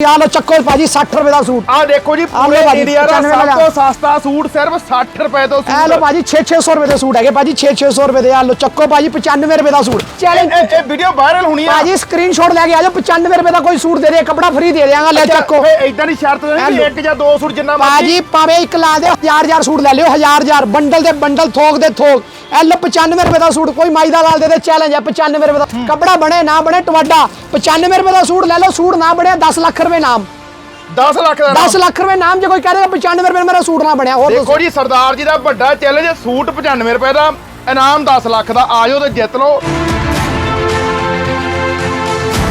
ਆ ਲੋ ਚੱਕੋ ਭਾਜੀ 60 ਰੁਪਏ ਦਾ ਸੂਟ। ਆ ਦੇਖੋ ਜੀ ਆਹ ਲਓ ਪੂਰੇ ਭਾਜੀ, ਇੰਡੀਆ ਦਾ 95 ਸਭ। ਤੋਂ ਸਸਤਾ ਸੂਟ ਸਿਰਫ 60 ਰੁਪਏ ਤੋਂ ਇਹ ਲੋ ਸੂਟ। ਭਾਜੀ 6-600 ਰੁਪਏ ਦੇ ਸੂਟ ਹੈਗੇ ਭਾਜੀ 6-600 ਰੁਪਏ ਦੇ। ਆ ਲੋ ਚੱਕੋ ਭਾਜੀ 95 ਰੁਪਏ ਦਾ ਸੂਟ। ਇਹ ਚੈਲੰਜ ਇਹ- ਇਹ ਵੀਡੀਓ ਵਾਇਰਲ ਹੋਣੀ ਆ। ਭਾਜੀ ਸਕਰੀਨਸ਼ਾਟ ਲੈ ਕੇ ਆ ਜਾਓ 95 ਰੁਪਏ ਦਾ ਕੋਈ ਸੂਟ ਦੇ ਦੇ ਕਪੜਾ ਫ੍ਰੀ ਦੇ ਦੇਵਾਂਗਾ ਲੈ ਚੱਕੋ। ਇਦਾਂ ਦੀ ਸ਼ਰਤ ਨਹੀਂ ਲਓ। ਇੱਕ ਜਾਂ ਦੋ ਸੂਟ ਜਿੰਨਾ ਭਾਜੀ ਭਾਵੇਂ ਇੱਕ ਲਾ ਹਜ਼ਾਰ ਹਜ਼ਾਰ ਸੂਟ ਲੈ ਲਿਓ ਹਜ਼ਾਰ ਹਜ਼ਾਰ ਬੰਡਲ ਦੇ ਬੰਡਲ ਥੋਕ ਦੇ ਥੋਕ। ਇਹ ਲੋ 95 ਰੁਪਏ ਦਾ ਸੂਟ ਕੋਈ ਮਾਈ ਦਾ ਲਾਲ ਦੇ ਦੇ ਚੈਲੰਜ ਹੈ 95 ਰੁਪਏ ਦਾ। ਕਪੜਾ ਬਣੇ ਨਾ ਬਣੇ ਟਵਾਡਾ 95 ਰੁਪਏ ਦਾ ਸੂਟ ਲੈ ਲਓ ਸੂਟ ਨਾ ਬਣਿਆ 10 ਲੱਖ ਰੁਪਏ ਨਾਮ। 10 ਲੱਖ ਦਾ 10 ਲੱਖ ਰੁਪਏ ਨਾਮ ਜੇ ਕੋਈ ਕਹੇ 95 ਰੁਪਏ ਮੇਰਾ ਸੂਟ ਨਾ ਬਣਿਆ ਹੋਰ ਦੇਖੋ ਜੀ ਸਰਦਾਰ ਜੀ ਦਾ ਵੱਡਾ ਚੈਲੰਜ ਸੂਟ 95 ਰੁਪਏ ਦਾ ਇਨਾਮ 10 ਲੱਖ ਦਾ ਆਜੋ ਤੇ ਜਿੱਤ ਲਓ।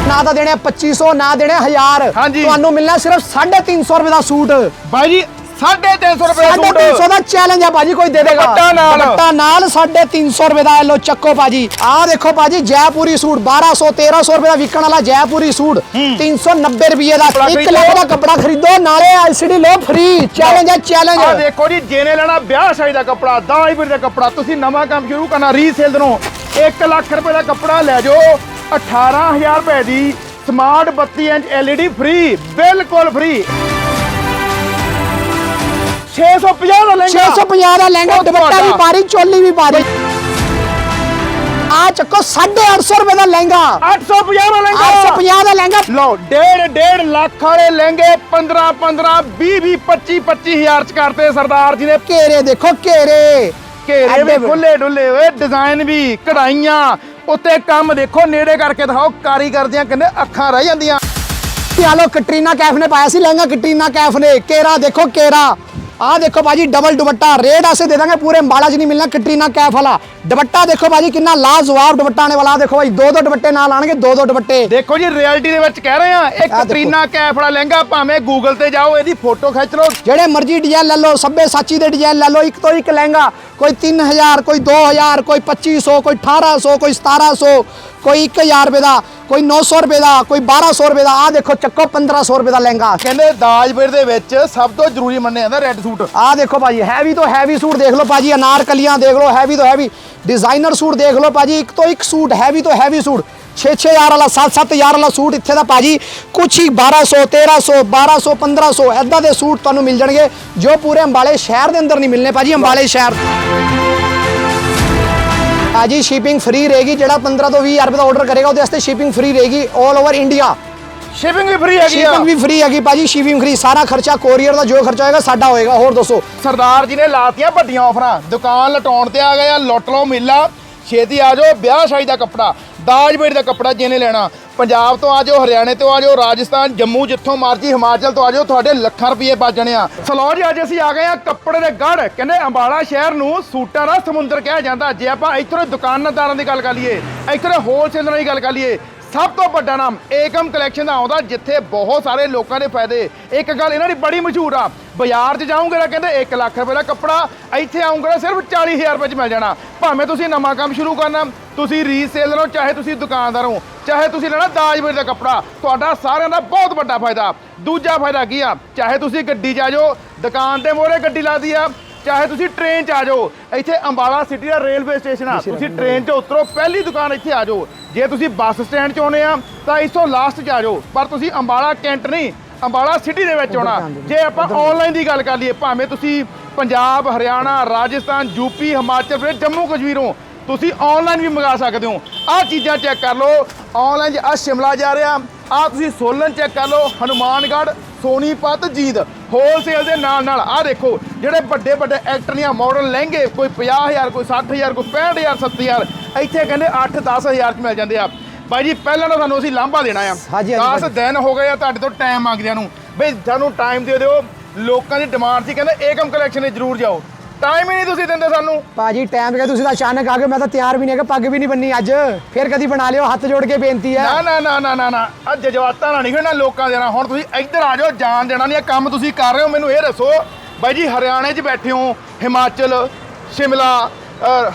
ਨਾ ਤਾਂ ਦੇਣੇ 2500 ਨਾ ਦੇਣੇ 1000 ਹਾਂਜੀ। ਤੁਹਾਨੂੰ ਮਿਲਣਾ ਸਿਰਫ 350 ਰੁਪਏ ਦਾ ਸੂਟ। ਬਾਈ ਜੀ 350 ਰੁਪਏ ਦਾ 350 ਸੂਟ। ਦਾ ਚੈਲੰਜ ਆ ਭਾਜੀ ਕੋਈ ਦੇ ਦੇਗਾ ਦੁਪੱਟਾ ਨਾਲ। ਦੁਪੱਟਾ ਨਾਲ 350 ਰੁਪਏ ਦਾ ਇਹ ਲੋ ਚੱਕੋ ਭਾਜੀ। ਆਹ ਦੇਖੋ ਭਾਜੀ ਜੈਪੁਰੀ ਸੂਟ 1200 1300 ਰੁਪਏ ਦਾ ਵਿਕਣ ਵਾਲਾ ਜੈਪੁਰੀ ਸੂਟ। 390 ਰੁਪਏ ਦਾ ਕੱਪੜਾ 1 ਲੱਖ ਦਾ ਕੱਪੜਾ ਖਰੀਦੋ ਨਾਲੇ ਐਲਸੀਡੀ ਲੋ ਫ੍ਰੀ ਚੈਲੰਜ ਹੈ ਆ ਚੈਲੰਜ ਦੇਖੋ ਜੀ ਜਿਹਨੇ ਲੈਣਾ ਵਿਆਹ ਸ਼ਾਦੀ ਦਾ ਕੱਪੜਾ ਦਾਜਪੁਰ ਦਾ ਕੱਪੜਾ ਤੁਸੀਂ ਨਵਾਂ ਕੰਮ ਸ਼ੁਰੂ ਕਰਨਾ ਰੀਸੇਲ ਦਿਨੋਂ 1 ਲੱਖ ਰੁਪਏ ਦਾ ਕੱਪੜਾ ਲੈ ਜਾਓ 18000 ਰੁਪਏ ਦੀ ਸਮਾਰਟ 32 ਇੰਚ LED ਫ੍ਰੀ ਬਿਲਕੁਲ ਫ੍ਰੀ 650 ਦਾ ਲਹਿੰਗਾ। 650 ਦਾ ਲਹਿੰਗਾ ਦੁਪੱਟਾ ਵੀ। ਪਾਰੀ ਚੋਲੀ ਵੀ ਪਾਰੀ। ਆ ਚੱਕੋ 850 ਰੁਪਏ ਦਾ ਲਹਿੰਗਾ। 850 ਦਾ ਲਹਿੰਗਾ। 850 ਦਾ ਲਹਿੰਗਾ। ਲਓ ਡੇਢ ਡੇਢ ਲੱਖ ਵਾਲੇ ਲਹਿੰਗੇ 15 15 20 20 25 25000 ਚ ਕਰਤੇ ਸਰਦਾਰ ਜੀ ਨੇ। ਘੇਰੇ ਦੇਖੋ ਘੇਰੇ। ਘੇਰੇ ਵੀ। ਖੁੱਲੇ ਡੁੱਲੇ ਓਏ ਡਿਜ਼ਾਈਨ ਵੀ ਕਢਾਈਆਂ ਉੱਤੇ ਕੰਮ ਦੇਖੋ ਨੇੜੇ ਕਰਕੇ ਦਿਖਾਓ ਕਾਰੀਗਰ ਦੀਆਂ ਕਹਿੰਦੇ ਅੱਖਾਂ ਰਹਿ ਜਾਂਦੀਆਂ। ਆ ਲੋ ਕਟਰੀਨਾ ਕੈਫ ਨੇ ਪਾਇਆ ਸੀ ਲਹਿੰਗਾ ਕਟਰੀਨਾ ਕੈਫ ਨੇ। ਕੇਰਾ ਦੇਖੋ ਕੇਰਾ ਆ ਦੇਖੋ ਬਾਜੀ ਡਬਲ ਦੁਪੱਟਾ ਰੇਟ ਆਸੇ ਦੇ ਦਾਂਗੇ ਪੂਰੇ ਅੰਬਾਲਾ 'ਚ ਨਹੀਂ ਮਿਲਣਾ ਕਟਰੀਨਾ ਕੈਫ ਵਾਲਾ। ਦੁਪੱਟਾ ਦੇਖੋ ਬਾਜੀ ਕਿੰਨਾ ਲਾਜਵਾਬ ਦੁਪੱਟਾ ਆਣੇ ਵਾਲਾ ਦੇਖੋ ਬਾਈ ਦੋ ਦੋ ਦੁਪੱਟੇ ਨਾਲ ਆਣਗੇ ਦੋ ਦੋ ਦੁਪੱਟੇ। ਦੇਖੋ ਜੀ ਰਿਐਲਿਟੀ ਦੇ ਵਿੱਚ ਕਹਿ ਰਹੇ ਆ ਇਹ ਦੇਖੋ। ਕਤਰੀਨਾ ਕੈਫ ਵਾਲਾ ਲਹਿੰਗਾ ਭਾਵੇਂ ਗੂਗਲ ਤੇ ਜਾਓ ਇਹਦੀ ਫੋਟੋ ਖਿੱਚ ਲਓ। ਜਿਹੜੇ ਮਰਜ਼ੀ ਡਿਜ਼ਾਈਨ ਲੈ ਲਓ ਸੱਬੇ ਸਾਚੀ ਦੇ ਡਿਜ਼ਾਈਨ ਲੈ ਲਓ ਇੱਕ ਤੋਂ ਇੱਕ ਲਹਿੰਗਾ ਕੋਈ 3000 ਕੋਈ 2000 ਕੋਈ 2500 ਕੋਈ 1800 ਕੋਈ 1700 ਕੋਈ 1000 ਰੁਪਏ ਦਾ ਕੋਈ 900 ਰੁਪਏ ਦਾ ਕੋਈ 1200 ਰੁਪਏ ਦਾ ਆ ਦੇਖੋ ਚੱਕੋ 1500 ਰੁਪਏ ਦਾ ਲਹਿੰਗਾ। ਕਹਿੰਦੇ ਦਾਜਪੁਰ ਦੇ ਵਿੱਚ ਸਭ ਤੋਂ ਜ਼ਰੂਰੀ ਮੰਨਿਆ ਜਾਂਦਾ ਰੈੱਡ ਸੂਟ ਆ ਦੇਖੋ ਭਾਜੀ ਹੈਵੀ ਤੋਂ ਹੈਵੀ ਸੂਟ ਦੇਖ ਲਓ ਭਾਜੀ ਅਨਾਰਕਲੀਆਂ ਦੇਖ ਲਓ ਹੈਵੀ ਤੋਂ ਹੈਵੀ ਡਿਜ਼ਾਈਨਰ ਸੂਟ ਦੇਖ ਲਓ ਭਾਜੀ ਇੱਕ ਤੋਂ ਇੱਕ ਸੂਟ ਹੈਵੀ ਤੋਂ ਹੈਵੀ ਸੂਟ 6-6000 ਵਾਲਾ 7-7000 ਵਾਲਾ ਸੂਟ ਇੱਥੇ ਦਾ ਭਾਜੀ। ਕੁਛ ਹੀ 1200 1300 1200 1500 ਐਦਾਂ ਦੇ ਸੂਟ ਤੁਹਾਨੂੰ ਮਿਲ ਜਾਣਗੇ ਜੋ ਪੂਰੇ ਅੰਬਾਲੇ ਸ਼ਹਿਰ ਦੇ ਅੰਦਰ ਨਹੀਂ ਮਿਲਨੇ ਭਾਜੀ ਅੰਬਾਲੇ ਸ਼ਹਿਰ। ਭਾਜੀ ਸ਼ਿਪਿੰਗ ਫ੍ਰੀ ਰਹੇਗੀ ਜਿਹੜਾ 15 ਤੋਂ 20000 ਰੁਪਏ ਦਾ ਆਰਡਰ ਕਰੇਗਾ ਉਹਦੇ ਵਾਸਤੇ ਸ਼ਿਪਿੰਗ ਫ੍ਰੀ ਰਹੇਗੀ 올 ਓਵਰ ਇੰਡੀਆ ਸ਼ਿਪਿੰਗ ਵੀ ਫ੍ਰੀ ਹੈਗੀ ਆ। ਸ਼ਿਪਿੰਗ ਵੀ ਫ੍ਰੀ ਹੈਗੀ ਭਾਜੀ ਸ਼ਿਪਿੰਗ ਫ੍ਰੀ ਸਾਰਾ ਖਰਚਾ ਕੋਰੀਅਰ ਦਾ ਜੋ ਖਰਚਾ ਹੋਏਗਾ ਸਾਡਾ ਹੋਏਗਾ। ਹੋਰ ਦੱਸੋ? ਸਰਦਾਰ ਜੀ ਨੇ ਲਾਤੀਆਂ ਵੱਡੀਆਂ ਆਫਰਾਂ ਦੁਕਾਨ ਲਟਾਉਣ ਤੇ ਆ ਗਏ ਆ ਲੁੱਟ ਲਓ ਮੇਲਾ। ਛੇਤੀ ਆ ਜਾਓ, ਵਿਆਹ ਸ਼ਾਦੀ ਦਾ ਕੱਪੜਾ ਦਾਜਪੁਰ ਦਾ ਕੱਪੜਾ ਜਿਹਨੇ ਲੈਣਾ। ਪੰਜਾਬ ਤੋਂ ਆ ਜਾਓ, ਹਰਿਆਣੇ ਤੋਂ ਆ ਜਾਓ, ਰਾਜਸਥਾਨ, ਜੰਮੂ ਜਿੱਥੋਂ ਮਰਜ਼ੀ, ਹਿਮਾਚਲ ਤੋਂ ਆ ਜਾਓ, ਤੁਹਾਡੇ ਲੱਖਾਂ ਰੁਪਏ ਬਚਣੇ ਆ। ਸਲੋ ਜੀ, ਅੱਜ ਅਸੀਂ ਆ ਗਏ ਆ ਕੱਪੜੇ ਦੇ ਗੜ। ਕਹਿੰਦੇ ਅੰਬਾਲਾ ਸ਼ਹਿਰ ਨੂੰ ਸੂਟਾਂ ਦਾ ਸਮੁੰਦਰ ਕਿਹਾ ਜਾਂਦਾ। ਜੇ ਆਪਾਂ ਇੱਥੋਂ ਦੇ ਦੁਕਾਨਦਾਰਾਂ ਦੀ ਗੱਲ ਕਰ ਲਈਏ ਇੱਥੋਂ ਦੇ ਹੋਲਸੇਲਰਾਂ ਦੀ ਗੱਲ ਕਰ ਲਈਏ ਸਭ ਤੋਂ ਵੱਡਾ ਨਾਮ ਏਕਮ ਕਲੈਕਸ਼ਨ ਦਾ ਆਉਂਦਾ ਜਿੱਥੇ ਬਹੁਤ ਸਾਰੇ ਲੋਕਾਂ ਦੇ ਫਾਇਦੇ। ਇੱਕ ਗੱਲ ਇਹਨਾਂ ਦੀ ਬੜੀ ਮਸ਼ਹੂਰ ਆ, ਬਾਜ਼ਾਰ 'ਚ ਜਾਓਗੇ ਤਾਂ ਕਹਿੰਦੇ 1 ਲੱਖ ਰੁਪਏ ਦਾ ਕੱਪੜਾ, ਇੱਥੇ ਆਉਂਗੇ ਤਾਂ ਸਿਰਫ 40000 ਰੁਪਏ 'ਚ ਮਿਲ ਜਾਣਾ। ਭਾਵੇਂ ਤੁਸੀਂ ਨਵਾਂ ਕੰਮ ਸ਼ੁਰੂ ਕਰਨਾ, ਤੁਸੀਂ ਰੀਸੇਲਰ ਹੋ ਚਾਹੇ ਤੁਸੀਂ ਦੁਕਾਨਦਾਰ ਹੋ, ਚਾਹੇ ਤੁਸੀਂ ਲੈਣਾ ਦਾਜ ਦਾਜਪੁਰ ਦਾ ਕੱਪੜਾ, ਤੁਹਾਡਾ ਸਾਰਿਆਂ ਦਾ ਬਹੁਤ ਵੱਡਾ ਫਾਇਦਾ। ਦੂਜਾ ਫਾਇਦਾ ਕੀ ਆ, ਚਾਹੇ ਤੁਸੀਂ ਗੱਡੀ 'ਚ ਆ ਜਾਓ, ਦੁਕਾਨ 'ਤੇ ਮੋਹਰੇ ਗੱਡੀ ਲਾਦੀ ਆ ਚਾਹੇ ਤੁਸੀਂ ਟ੍ਰੇਨ 'ਚ ਆ ਜਾਓ ਇੱਥੇ ਅੰਬਾਲਾ ਸਿਟੀ ਦਾ ਰੇਲਵੇ ਸਟੇਸ਼ਨ ਆ। ਤੁਸੀਂ ਟ੍ਰੇਨ 'ਚ ਉਤਰੋ ਪਹਿਲੀ ਦੁਕਾਨ ਇੱਥੇ ਆ ਜਾਓ। ਜੇ ਤੁਸੀਂ ਬੱਸ ਸਟੈਂਡ 'ਚ ਆਉਨੇ ਆ ਤਾਂ ਇਸੋਂ ਲਾਸਟ 'ਚ ਆ ਜਾਓ। ਪਰ ਤੁਸੀਂ ਅੰਬਾਲਾ ਕੈਂਟ ਨਹੀਂ ਅੰਬਾਲਾ ਸਿਟੀ ਦੇ ਵਿੱਚ ਆਉਣਾ। ਜੇ ਆਪਾਂ ਆਨਲਾਈਨ ਦੀ ਗੱਲ ਕਰ ਲਈਏ ਭਾਵੇਂ ਤੁਸੀਂ ਪੰਜਾਬ ਹਰਿਆਣਾ ਰਾਜਸਥਾਨ ਯੂਪੀ ਹਿਮਾਚਲ ਪ੍ਰਦੇਸ਼ ਜੰਮੂ ਕਸ਼ਮੀਰੋਂ ਤੁਸੀਂ ਆਨਲਾਈਨ ਵੀ ਮੰਗਾ ਸਕਦੇ ਹੋ। ਆਹ ਚੀਜ਼ਾਂ ਚੈੱਕ ਕਰ ਲਓ। ਆਨਲਾਈਨ ਆ ਸ਼ਿਮਲਾ ਜਾ ਰਿਹਾ। ਆ ਤੁਸੀਂ ਸੋਲਨ ਚੈੱਕ ਕਰ ਲਓ। ਹਨੂਮਾਨਗੜ੍ਹ ਸੋਨੀਪਤ ਜੀਂਦ। ਹੋਲਸੇਲ ਦੇ ਨਾਲ ਨਾਲ ਆਹ ਦੇਖੋ ਜਿਹੜੇ ਵੱਡੇ ਵੱਡੇ ਐਕਟਰ ਦੀਆਂ ਮਾਡਲ ਲਹਿੰਗੇ ਕੋਈ 50000 ਕੋਈ 60000 ਕੋਈ 65000 70000 ਇੱਥੇ ਕਹਿੰਦੇ 8 10000 ਚ ਮਿਲ ਜਾਂਦੇ ਆ। ਬਾਈ ਜੀ ਪਹਿਲਾਂ ਤਾਂ ਸਾਨੂੰ ਅਸੀਂ ਲਾਂਭਾ ਦੇਣਾ ਆ। ਹਾਂਜੀ, ਹਾਂਜੀ 10 ਦਿਨ ਹੋ ਗਏ ਆ ਤੁਹਾਡੇ ਤੋਂ ਟਾਈਮ ਮੰਗਦਿਆਂ ਨੂੰ। ਬਈ ਸਾਨੂੰ ਟਾਈਮ ਦੇ ਦਿਓ। ਲੋਕਾਂ ਦੀ ਡਿਮਾਂਡ ਸੀ ਕਹਿੰਦੇ ਏਕਮ ਕਲੈਕਸ਼ਨ ਜ਼ਰੂਰ ਜਾਓ। ਟਾਈਮ ਹੀ ਨਹੀਂ ਤੁਸੀਂ ਦਿੰਦੇ ਸਾਨੂੰ। ਭਾਜੀ ਟਾਈਮ ਕਿ ਤੁਸੀਂ ਤਾਂ ਅਚਾਨਕ ਆ ਗਏ ਮੈਂ ਤਾਂ ਤਿਆਰ ਵੀ ਨਹੀਂ ਹੈਗਾ ਪੱਗ ਵੀ ਨਹੀਂ ਬੰਨੀ ਅੱਜ। ਫਿਰ ਕਦੀ ਬਣਾ ਲਿਓ ਹੱਥ ਜੋੜ ਕੇ ਬੇਨਤੀ ਹੈ। ਨਾ ਨਾ ਨਾ ਨਾ ਨਾ ਨਾ। ਆ ਜਜ਼ਬਾਤਾਂ ਨਾਲ ਨਹੀਂ ਖੇਡਣਾ ਲੋਕਾਂ ਦੇ ਨਾਲ। ਹੁਣ ਤੁਸੀਂ ਇੱਧਰ ਆ ਜਾਓ ਜਾਣ ਦੇਣਾ ਨਹੀਂ ਇਹ ਕੰਮ ਤੁਸੀਂ ਕਰ ਰਹੇ ਹੋ ਮੈਨੂੰ ਇਹ ਦੱਸੋ। ਬਾਈ ਜੀ ਹਰਿਆਣੇ 'ਚ ਬੈਠੇ ਹੋ ਹਿਮਾਚਲ ਸ਼ਿਮਲਾ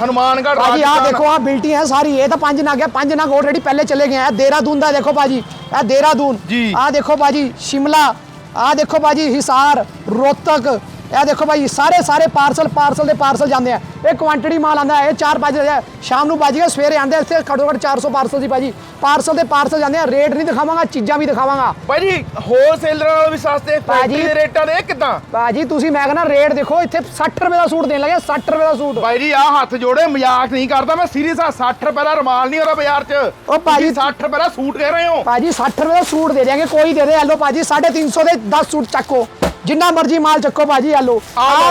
ਹਨੂਮਾਨਗੜ੍ਹ ਭਾਜੀ ਆ। ਦੇਖੋ ਆ ਬਿਲਟੀ ਹੈ ਸਾਰੀ। ਇਹ ਤਾਂ ਪੰਜ ਨਗ ਹੈ ਪੰਜ ਨਗ ਆਲਰੇਡੀ ਪਹਿਲੇ ਚਲੇ ਗਏ ਆ। ਦੇਹਰਾਦੂਨ ਦਾ ਦੇਖੋ ਭਾਜੀ ਇਹ ਦੇਹਰਾਦੂਨ। ਆ ਦੇਖੋ ਭਾਜੀ ਸ਼ਿਮਲਾ। ਆ ਦੇਖੋ ਭਾਜੀ ਹਿਸਾਰ ਰੋਹਤਕ। ਇਹ ਦੇਖੋ ਭਾਈ ਸਾਰੇ ਸਾਰੇ ਪਾਰਸਲ ਪਾਰਸਲ ਦੇ ਪਾਰਸਲ ਜਾਂਦੇ ਆ। ਇਹ ਕੁਆਂਟੀਟੀ ਮਾਲ ਆਂਦਾ ਇਹ 4-5 ਵਜੇ ਸ਼ਾਮ ਨੂੰ ਬਾਜੀਗਾ ਸਵੇਰੇ ਆਂਦੇ ਇੱਥੇ ਘੱਟੋ ਘੱਟ 400 ਪਾਰਸਲ ਸੀ ਭਾਜੀ। ਪਾਰਸਲ ਦੇ ਪਾਰਸਲ ਜਾਂਦੇ ਆ ਰੇਟ ਨਹੀਂ ਦਿਖਾਵਾਂਗਾ ਚੀਜ਼ਾਂ ਵੀ ਦਿਖਾਵਾਂਗਾ। ਬਾਈ ਜੀ ਹੋਲਸੇਲਰਾਂ ਨਾਲੋਂ ਵੀ ਸਸਤੇ ਭਾਜੀ- ਦੇ ਰੇਟਾਂ ਦੇ ਕਿਦਾਂ? ਭਾਜੀ ਤੁਸੀਂ ਮੈਂ ਕਹਿੰਦਾ ਰੇਟ ਦੇਖੋ ਇੱਥੇ 60 ਰੁਪਏ ਦਾ ਸੂਟ ਦੇਣ ਲੱਗੇ 60 ਰੁਪਏ ਦਾ ਸੂਟ। ਜੀ ਆ ਹੱਥ ਜੋੜੇ ਮਜ਼ਾਕ ਨਹੀਂ ਕਰਦਾ ਮੈਂ ਸੀਰੀਅਸ ਆ 60 ਰੁਪਏ ਦਾ ਰਮਾਲ ਨਹੀਂ ਉਹਦਾ ਬਾਜ਼ਾਰ 'ਚ। ਉਹ ਭਾਜੀ- ਤੁਸੀਂ 60 ਰੁਪਏ ਦਾ ਸੂਟ ਕਹਿ ਰਹੇ ਹੋ। ਭਾਜੀ 60 ਰੁਪਏ ਦਾ ਸੂਟ ਦੇ ਦਿਆਂਗੇ ਕੋਈ ਦੇ ਦੇ ਐਲੋ ਭਾਜੀ 350 ਦੇ 10 ਸੂਟ ਚੱਕੋ। ਜਿੰਨਾ ਮਰਜ਼ੀ ਮਾਲ ਚੱਕੋ ਭਾਜੀ ਆ ਆ ਲਓ।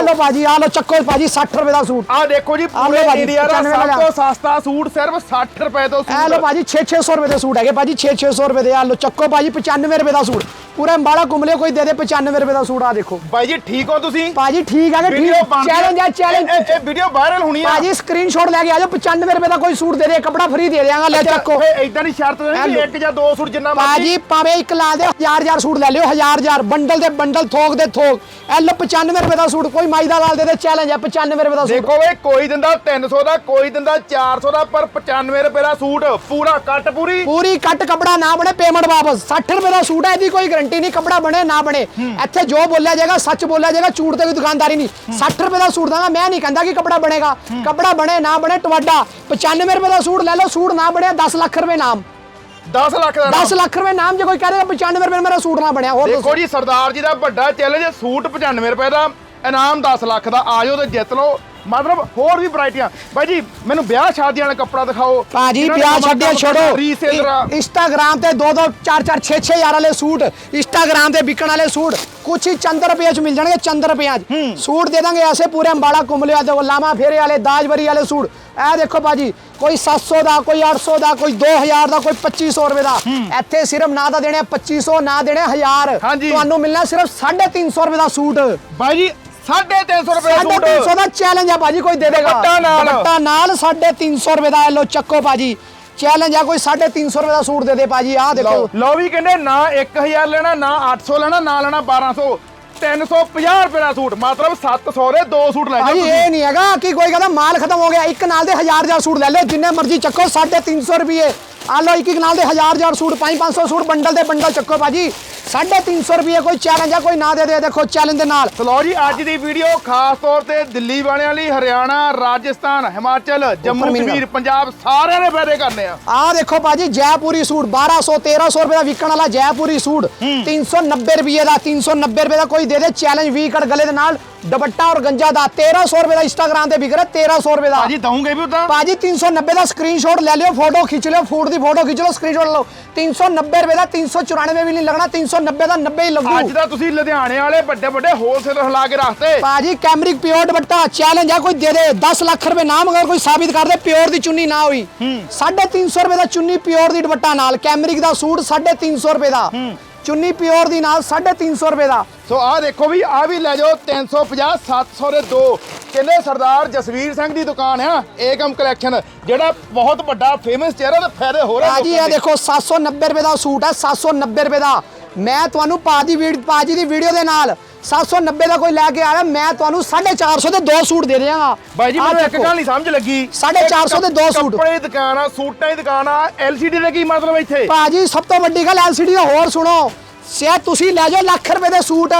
ਲੋ ਭਾਜੀ ਆ ਲੋ ਚੱਕੋ ਭਾਜੀ 60 ਰੁਪਏ ਦਾ ਸੂਟ। ਆ ਦੇਖੋ ਜੀ ਪੂਰੇ ਇੰਡੀਆ ਦਾ 95 ਸਭ। ਤੋਂ ਸਸਤਾ ਸੂਟ ਸਿਰਫ 60 ਰੁਪਏ ਤੋਂ ਐ ਲੋ ਸੂਟ ਭਾਜੀ 6-600 ਰੁਪਏ ਦੇ ਸੂਟ ਹੈਗੇ। ਭਾਜੀ 6-600 ਰੁਪਏ ਦੇ ਆ ਲੋ ਚੱਕੋ ਭਾਜੀ 95 ਰੁਪਏ ਦਾ ਸੂਟ। ਪੂਰੇ ਅੰਬਾਲਾ ਘੁੰਮ ਲਿਓ ਕੋਈ ਦੇ ਦੇ 95 ਰੁਪਏ ਦਾ ਸੂਟ ਆ ਦੇਖੋ। ਬਾਈ ਜੀ ਠੀਕ ਹੋ ਤੁਸੀਂ? ਭਾਜੀ ਠੀਕ ਵੀਡੀਓ ਠੀਕ? ਬਣ ਚੈਲੰਜ ਹੈ ਚੈਲੰਜ ਇਹ ਇਹ ਵੀਡੀਓ ਵਾਇਰਲ ਹੋਣੀ ਆ। ਭਾਜੀ ਸਕਰੀਨਸ਼ਾਟ ਲੈ ਕੇ ਆ ਜਾਓ 95 ਰੁਪਏ ਦਾ ਕੋਈ ਸੂਟ ਦੇ ਦੇ ਕੱਪੜਾ ਫ੍ਰੀ ਦੇ ਦਿਆਂਗਾ ਲੈ ਚੱਕੋ। ਇਦਾਂ ਦੀ ਸ਼ਰਤ ਨਹੀਂ ਵੀ। ਇੱਕ ਜਾਂ ਦੋ ਸੂਟ ਜਿੰਨਾ ਭਾਜੀ ਭਾਵੇਂ ਇੱਕ ਲਾ ਦੇ ਹਜ਼ਾਰ ਹਜ਼ਾਰ ਸੂਟ ਲੈ ਲਿਓ ਹਜ਼ਾਰ ਹਜ਼ਾਰ ਬੰਡਲ ਦੇ ਬੰਡਲ ਥੋਕ ਦੇ ਥੋਕ। ਐ ਲੋ 95 ਰੁਪਏ ਦਾ ਸੂਟ ਕੋਈ ਮਾਈ ਦਾ ਲਾਲ ਦੇ ਦੇ ਚੈਲੰਜ ਹੈ 95 ਰੁਪਏ ਦਾ ਸੂਟ। ਦੇਖੋ ਵੇ ਕੋਈ ਦਿੰਦਾ 300 ਦਾ ਕੋਈ ਦਿੰਦਾ 400 ਦਾ ਪਰ 95 ਰੁਪਏ ਦਾ ਸੂਟ ਪੂਰਾ ਕੱਟ ਪੂਰੀ। ਪੂਰੀ ਕੱਟ ਕਪੜਾ ਨਾ ਬਣੇ ਪੇਮੈਂਟ ਵਾਪਸ। 60 ਰੁਪਏ ਦਾ ਸੂਟ ਹੈ ਇਹਦੀ ਕੋਈ ਗਾਰੰਟੀ ਨਹੀਂ ਕਪੜਾ ਬਣੇ ਨਾ ਬਣੇ। ਇੱਥੇ ਜੋ ਬੋਲਿਆ ਜਾਏਗਾ ਸੱਚ ਬੋਲਿਆ ਜਾਏਗਾ ਝੂਠ ਤੇ ਕੋਈ ਦੁਕਾਨਦਾਰੀ ਨਹੀਂ। 60 ਰੁਪਏ ਦਾ ਸੂਟ ਦਾਂਗਾ ਮੈਂ ਨਹੀਂ ਕਹਿੰਦਾ ਕਿ ਕਪੜਾ ਬਣੇਗਾ। ਕਪੜਾ ਬਣੇ ਨਾ ਬਣੇ ਟਵਾਡਾ 95 ਰੁਪਏ ਦਾ ਸੂਟ ਲੈ ਲਓ ਸੂਟ ਨਾ ਬਣਿਆ 10 ਲੱਖ ਰੁਪਏ ਨਾਮ। 10 ਲੱਖ ਦਾ 10 ਲੱਖ ਰੁਪਏ ਨਾਮ ਜੇ ਕੋਈ ਕਹੇ 95 ਰੁਪਏ ਮੇਰਾ ਸੂਟ ਨਾ ਬਣਿਆ ਹੋਰ ਦੇਖੋ ਜੀ ਸਰਦਾਰ ਜੀ ਦਾ ਵੱਡਾ ਚੈਲੰਜ ਸੂਟ 95 ਰੁਪਏ ਦਾ ਇਨਾਮ 10 ਲੱਖ ਦਾ ਆਜੋ ਤੇ ਜਿੱਤ ਲਓ। ਮਤਲਬ ਹੋਰ ਵੀ ਵੈਰਾਈਟੀਆਂ। ਬਾਈ ਜੀ ਮੈਨੂੰ ਵਿਆਹ ਸ਼ਾਦੀਆਂ ਵਾਲਾ ਕੱਪੜਾ ਦਿਖਾਓ। ਭਾਜੀ ਵਿਆਹ ਛੱਡਿਆ ਛੋੜੋ ਰੀਸੇਲਰਾਂ ਇੰਸਟਾਗ੍ਰਾਮ ਤੇ 2 2 4 4 6 6 ਹਜ਼ਾਰ ਵਾਲੇ ਸੂਟ ਇੰਸਟਾਗ੍ਰਾਮ ਤੇ ਵਿਕਣ ਵਾਲੇ ਸੂਟ। ਕੁਛ ਹੀ ਚੰਦ ਰੁਪਏ ਚ ਮਿਲ ਜਾਣਗੇ ਚੰਦ ਰੁਪਏ ਚ। ਸੂਟ ਦੇ ਦਾਂਗੇ ਐਸੇ ਪੂਰੇ ਅੰਬਾਲਾ ਲਿਆ ਤੇ ਲਾਮਾ ਫੇਰੇ ਵਾਲੇ ਦਾਜਵਰੀ ਵਾਲੇ ਸੂਟ। ਇਹ ਦੇਖੋ ਭਾਜੀ ਕੋਈ 700 ਦਾ ਕੋਈ 800 ਦਾ ਕੋਈ 2000 ਦਾ ਕੋਈ 2500 ਰੁਪਏ ਦਾ। ਇੱਥੇ ਸਿਰਫ ਨਾ ਤਾਂ ਦੇਣੇ 2500 ਨਾ ਦੇਣੇ 1000 ਹਾਂਜੀ। ਤੁਹਾਨੂੰ ਮਿਲਣਾ ਸਿਰਫ 350 ਰੁਪਏ ਦਾ ਸੂਟ। ਬਾਈ ਜੀ 350 ਰੁਪਏ ਦਾ 350 ਸੂਟ ਦਾ ਚੈਲੰਜ ਆ ਭਾਜੀ ਕੋਈ ਦੇ ਦੇਗਾ। ਦੁਪੱਟਾ ਨਾਲ। ਦੁਪੱਟਾ ਨਾਲ 350 ਰੁਪਏ ਦਾ ਇਹ ਲੋ ਚੱਕੋ ਭਾਜੀ। ਚੈਲੰਜ ਆ ਕੋਈ 350 ਰੁਪਏ ਦਾ ਸੂਟ ਦੇ ਦੇ ਭਾਜੀ ਆਹ ਦੇਖੋ। ਲਓ ਲਓ ਵੀ ਕਹਿੰਦੇ ਨਾ 1000 ਲੈਣਾ ਨਾ 800 ਲੈਣਾ ਨਾ ਲੈਣਾ 1200 350 ਰੁਪਏ ਦਾ ਸੂਟ ਮਤਲਬ 700 ਦੇ ਦੋ ਸੂਟ ਲੈ ਭਾਜੀ ਜਾਓ ਇਹ ਨਹੀਂ ਹੈਗਾ ਕਿ ਕੋਈ ਕਹਿੰਦਾ ਮਾਲ ਖਤਮ ਹੋ ਗਿਆ ਇੱਕ ਨਾਲ ਦੇ 1000 ਹਜ਼ਾਰ ਸੂਟ ਲੈ ਲਓ ਜਿੰਨੇ ਮਰਜ਼ੀ ਚੱਕੋ 350 ਰੁਪਏ। ਆ ਲਓ ਇੱਕ ਇੱਕ ਨਾਲ ਦੇ 1000 ਹਜ਼ਾਰ ਸੂਟ 5-500 ਸੂਟ ਬੰਡਲ ਦੇ ਬੰਡਲ ਚੱਕੋ ਭਾਜੀ। 350 ਰੁਪਏ ਕੋਈ ਚੈਲੰਜ ਆ ਕੋਈ ਨਾ ਦੇ ਦੇ ਦੇਖੋ ਚੈਲੰਜ ਦੇ ਨਾਲ। ਸੋ ਲਓ ਜੀ ਅੱਜ ਦੀ ਵੀਡੀਓ ਖਾਸ ਤੌਰ ਤੇ ਦਿੱਲੀ ਵਾਲਿਆਂ ਲਈ ਹਰਿਆਣਾ ਰਾਜਸਥਾਨ ਹਿਮਾਚਲ ਜੰਮੂ। ਕਸ਼ਮੀਰ ਪੰਜਾਬ ਸਾਰਿਆਂ ਨੇ ਫਾਇਦੇ ਕਰਨੇ ਆ। ਆ ਦੇਖੋ ਭਾਜੀ ਜੈਪੁਰੀ ਸੂਟ 1200 1300 ਰੁਪਏ ਦਾ ਵਿਕਣ ਵਾਲਾ ਜੈਪੁਰੀ ਸੂਟ। 390 ਰੁਪਏ ਦਾ 390 ਰੁਪਏ ਦਾ ਕੋਈ ਦੇ ਦੇ ਚੈਲੰਜ ਵੀ ਕਟ ਗਲੇ ਦੇ ਨਾਲ। ਦੁਪੱਟਾ ਔਰ ਗੰਜਾ ਦਾ 1300 ਰੁਪਏ ਦਾ ਇੰਸਟਾਗ੍ਰam ਤੇ ਵਿਕ ਰਿਹਾ 1300 ਰੁਪਏ ਦਾ। ਭਾਜੀ ਦਊਂਗੇ ਵੀ ਉਦਾਂ? ਭਾਜੀ 390 ਦਾ ਸਕਰੀਨਸ਼ਾਟ ਲੈ ਲਿਓ ਫੋਟੋ ਖਿੱਚ ਲਿਓ ਫੂਡ ਦੀ ਫੋਟੋ ਖਿੱਚ ਲਓ ਸਕਰੀਨਸ਼ਾਟ ਲਓ। 390 ਰੁਪਏ ਦਾ 394 ਵੀ ਨਹੀਂ ਲੱਗਣਾ 390 ਦਾ 90 ਹੀ ਲੱਗੂ ਅੱਜ ਦਾ ਤੁਸੀਂ ਲੁਧਿਆਣੇ ਵਾਲੇ ਵੱਡੇ ਵੱਡੇ ਹੋਲਸੇਲਰ ਹਿਲਾ ਕੇ ਰੱਖਤੇ। ਭਾਜੀ ਕੈਮਰਿਕ ਪਿਓਰ ਦੁਪੱਟਾ ਚੈਲੰਜ ਆ ਕੋਈ ਦੇ ਦੇ 10 ਲੱਖ ਰੁਪਏ ਨਾਮ ਅਗਰ ਕੋਈ ਸਾਬਿਤ ਕਰ ਦੇ ਪਿਓਰ ਦੀ ਚੁੰਨੀ ਨਾ ਹੋਈ। 350 ਰੁਪਏ ਦਾ ਚੁੰਨੀ ਪਿਓਰ ਦੀ ਦੁਪੱਟਾ ਨਾਲ ਕੈਮਰਿਕ ਦਾ ਸੂਟ 350 ਰੁਪਏ ਦਾ। ਚੁੰਨੀ ਪਿਓਰ ਦੀ ਨਾਲ 350 ਰੁਪਏ ਦਾ। ਸੋ ਆਹ ਦੇਖੋ ਵੀ ਆ ਵੀ ਲੈ ਜਾਓ 350 700 ਦੇ ਦੋ। ਕਹਿੰਦੇ ਸਰਦਾਰ ਜਸਵੀਰ ਸਿੰਘ ਦੀ ਦੁਕਾਨ ਆ ਏਕਮ ਕਲੈਕਸ਼ਨ ਜਿਹੜਾ ਬਹੁਤ ਵੱਡਾ ਫੇਮਸ ਚਿਹਰਾ ਤੇ ਫਾਇਦੇ ਹੋ ਰਹੇ ਭਾਜੀ ਇਹ ਦੇਖੋ 790 ਰੁਪਏ ਦਾ ਸੂਟ ਹੈ 790 ਰੁਪਏ ਦਾ। ਮੈਂ ਤੁਹਾਨੂੰ ਪਾਜੀ ਵੀਡ ਪਾਜੀ ਦੀ ਵੀਡੀਓ ਦੇ ਨਾਲ 790 ਦਾ ਕੋਈ ਲੈ ਕੇ ਆ ਰਿਹਾ ਮੈਂ ਤੁਹਾਨੂੰ 450 ਦੇ ਦੋ ਸੂਟ ਦੇ ਦਿਆਂਗਾ। ਬਾਈ ਜੀ ਮੈਨੂੰ ਇੱਕ। ਗੱਲ ਨਹੀਂ ਸਮਝ ਲੱਗੀ। 450 ਦੇ ਦੋ ਸੂਟ। ਕੱਪੜੇ ਦੀ ਦੁਕਾਨ ਆ ਸੂਟਾਂ ਦੀ ਦੁਕਾਨ ਆ LCD ਦਾ ਕੀ ਮਤਲਬ ਇੱਥੇ? ਭਾਜੀ ਸਭ ਤੋਂ ਵੱਡੀ ਗੱਲ LCD ਦਾ ਹੋਰ ਸੁਣੋ। ਸਿਆ ਤੁਸੀਂ ਲੈ ਜਾਓ ਲੱਖ ਰੁਪਏ ਦੇ ਸੂਟ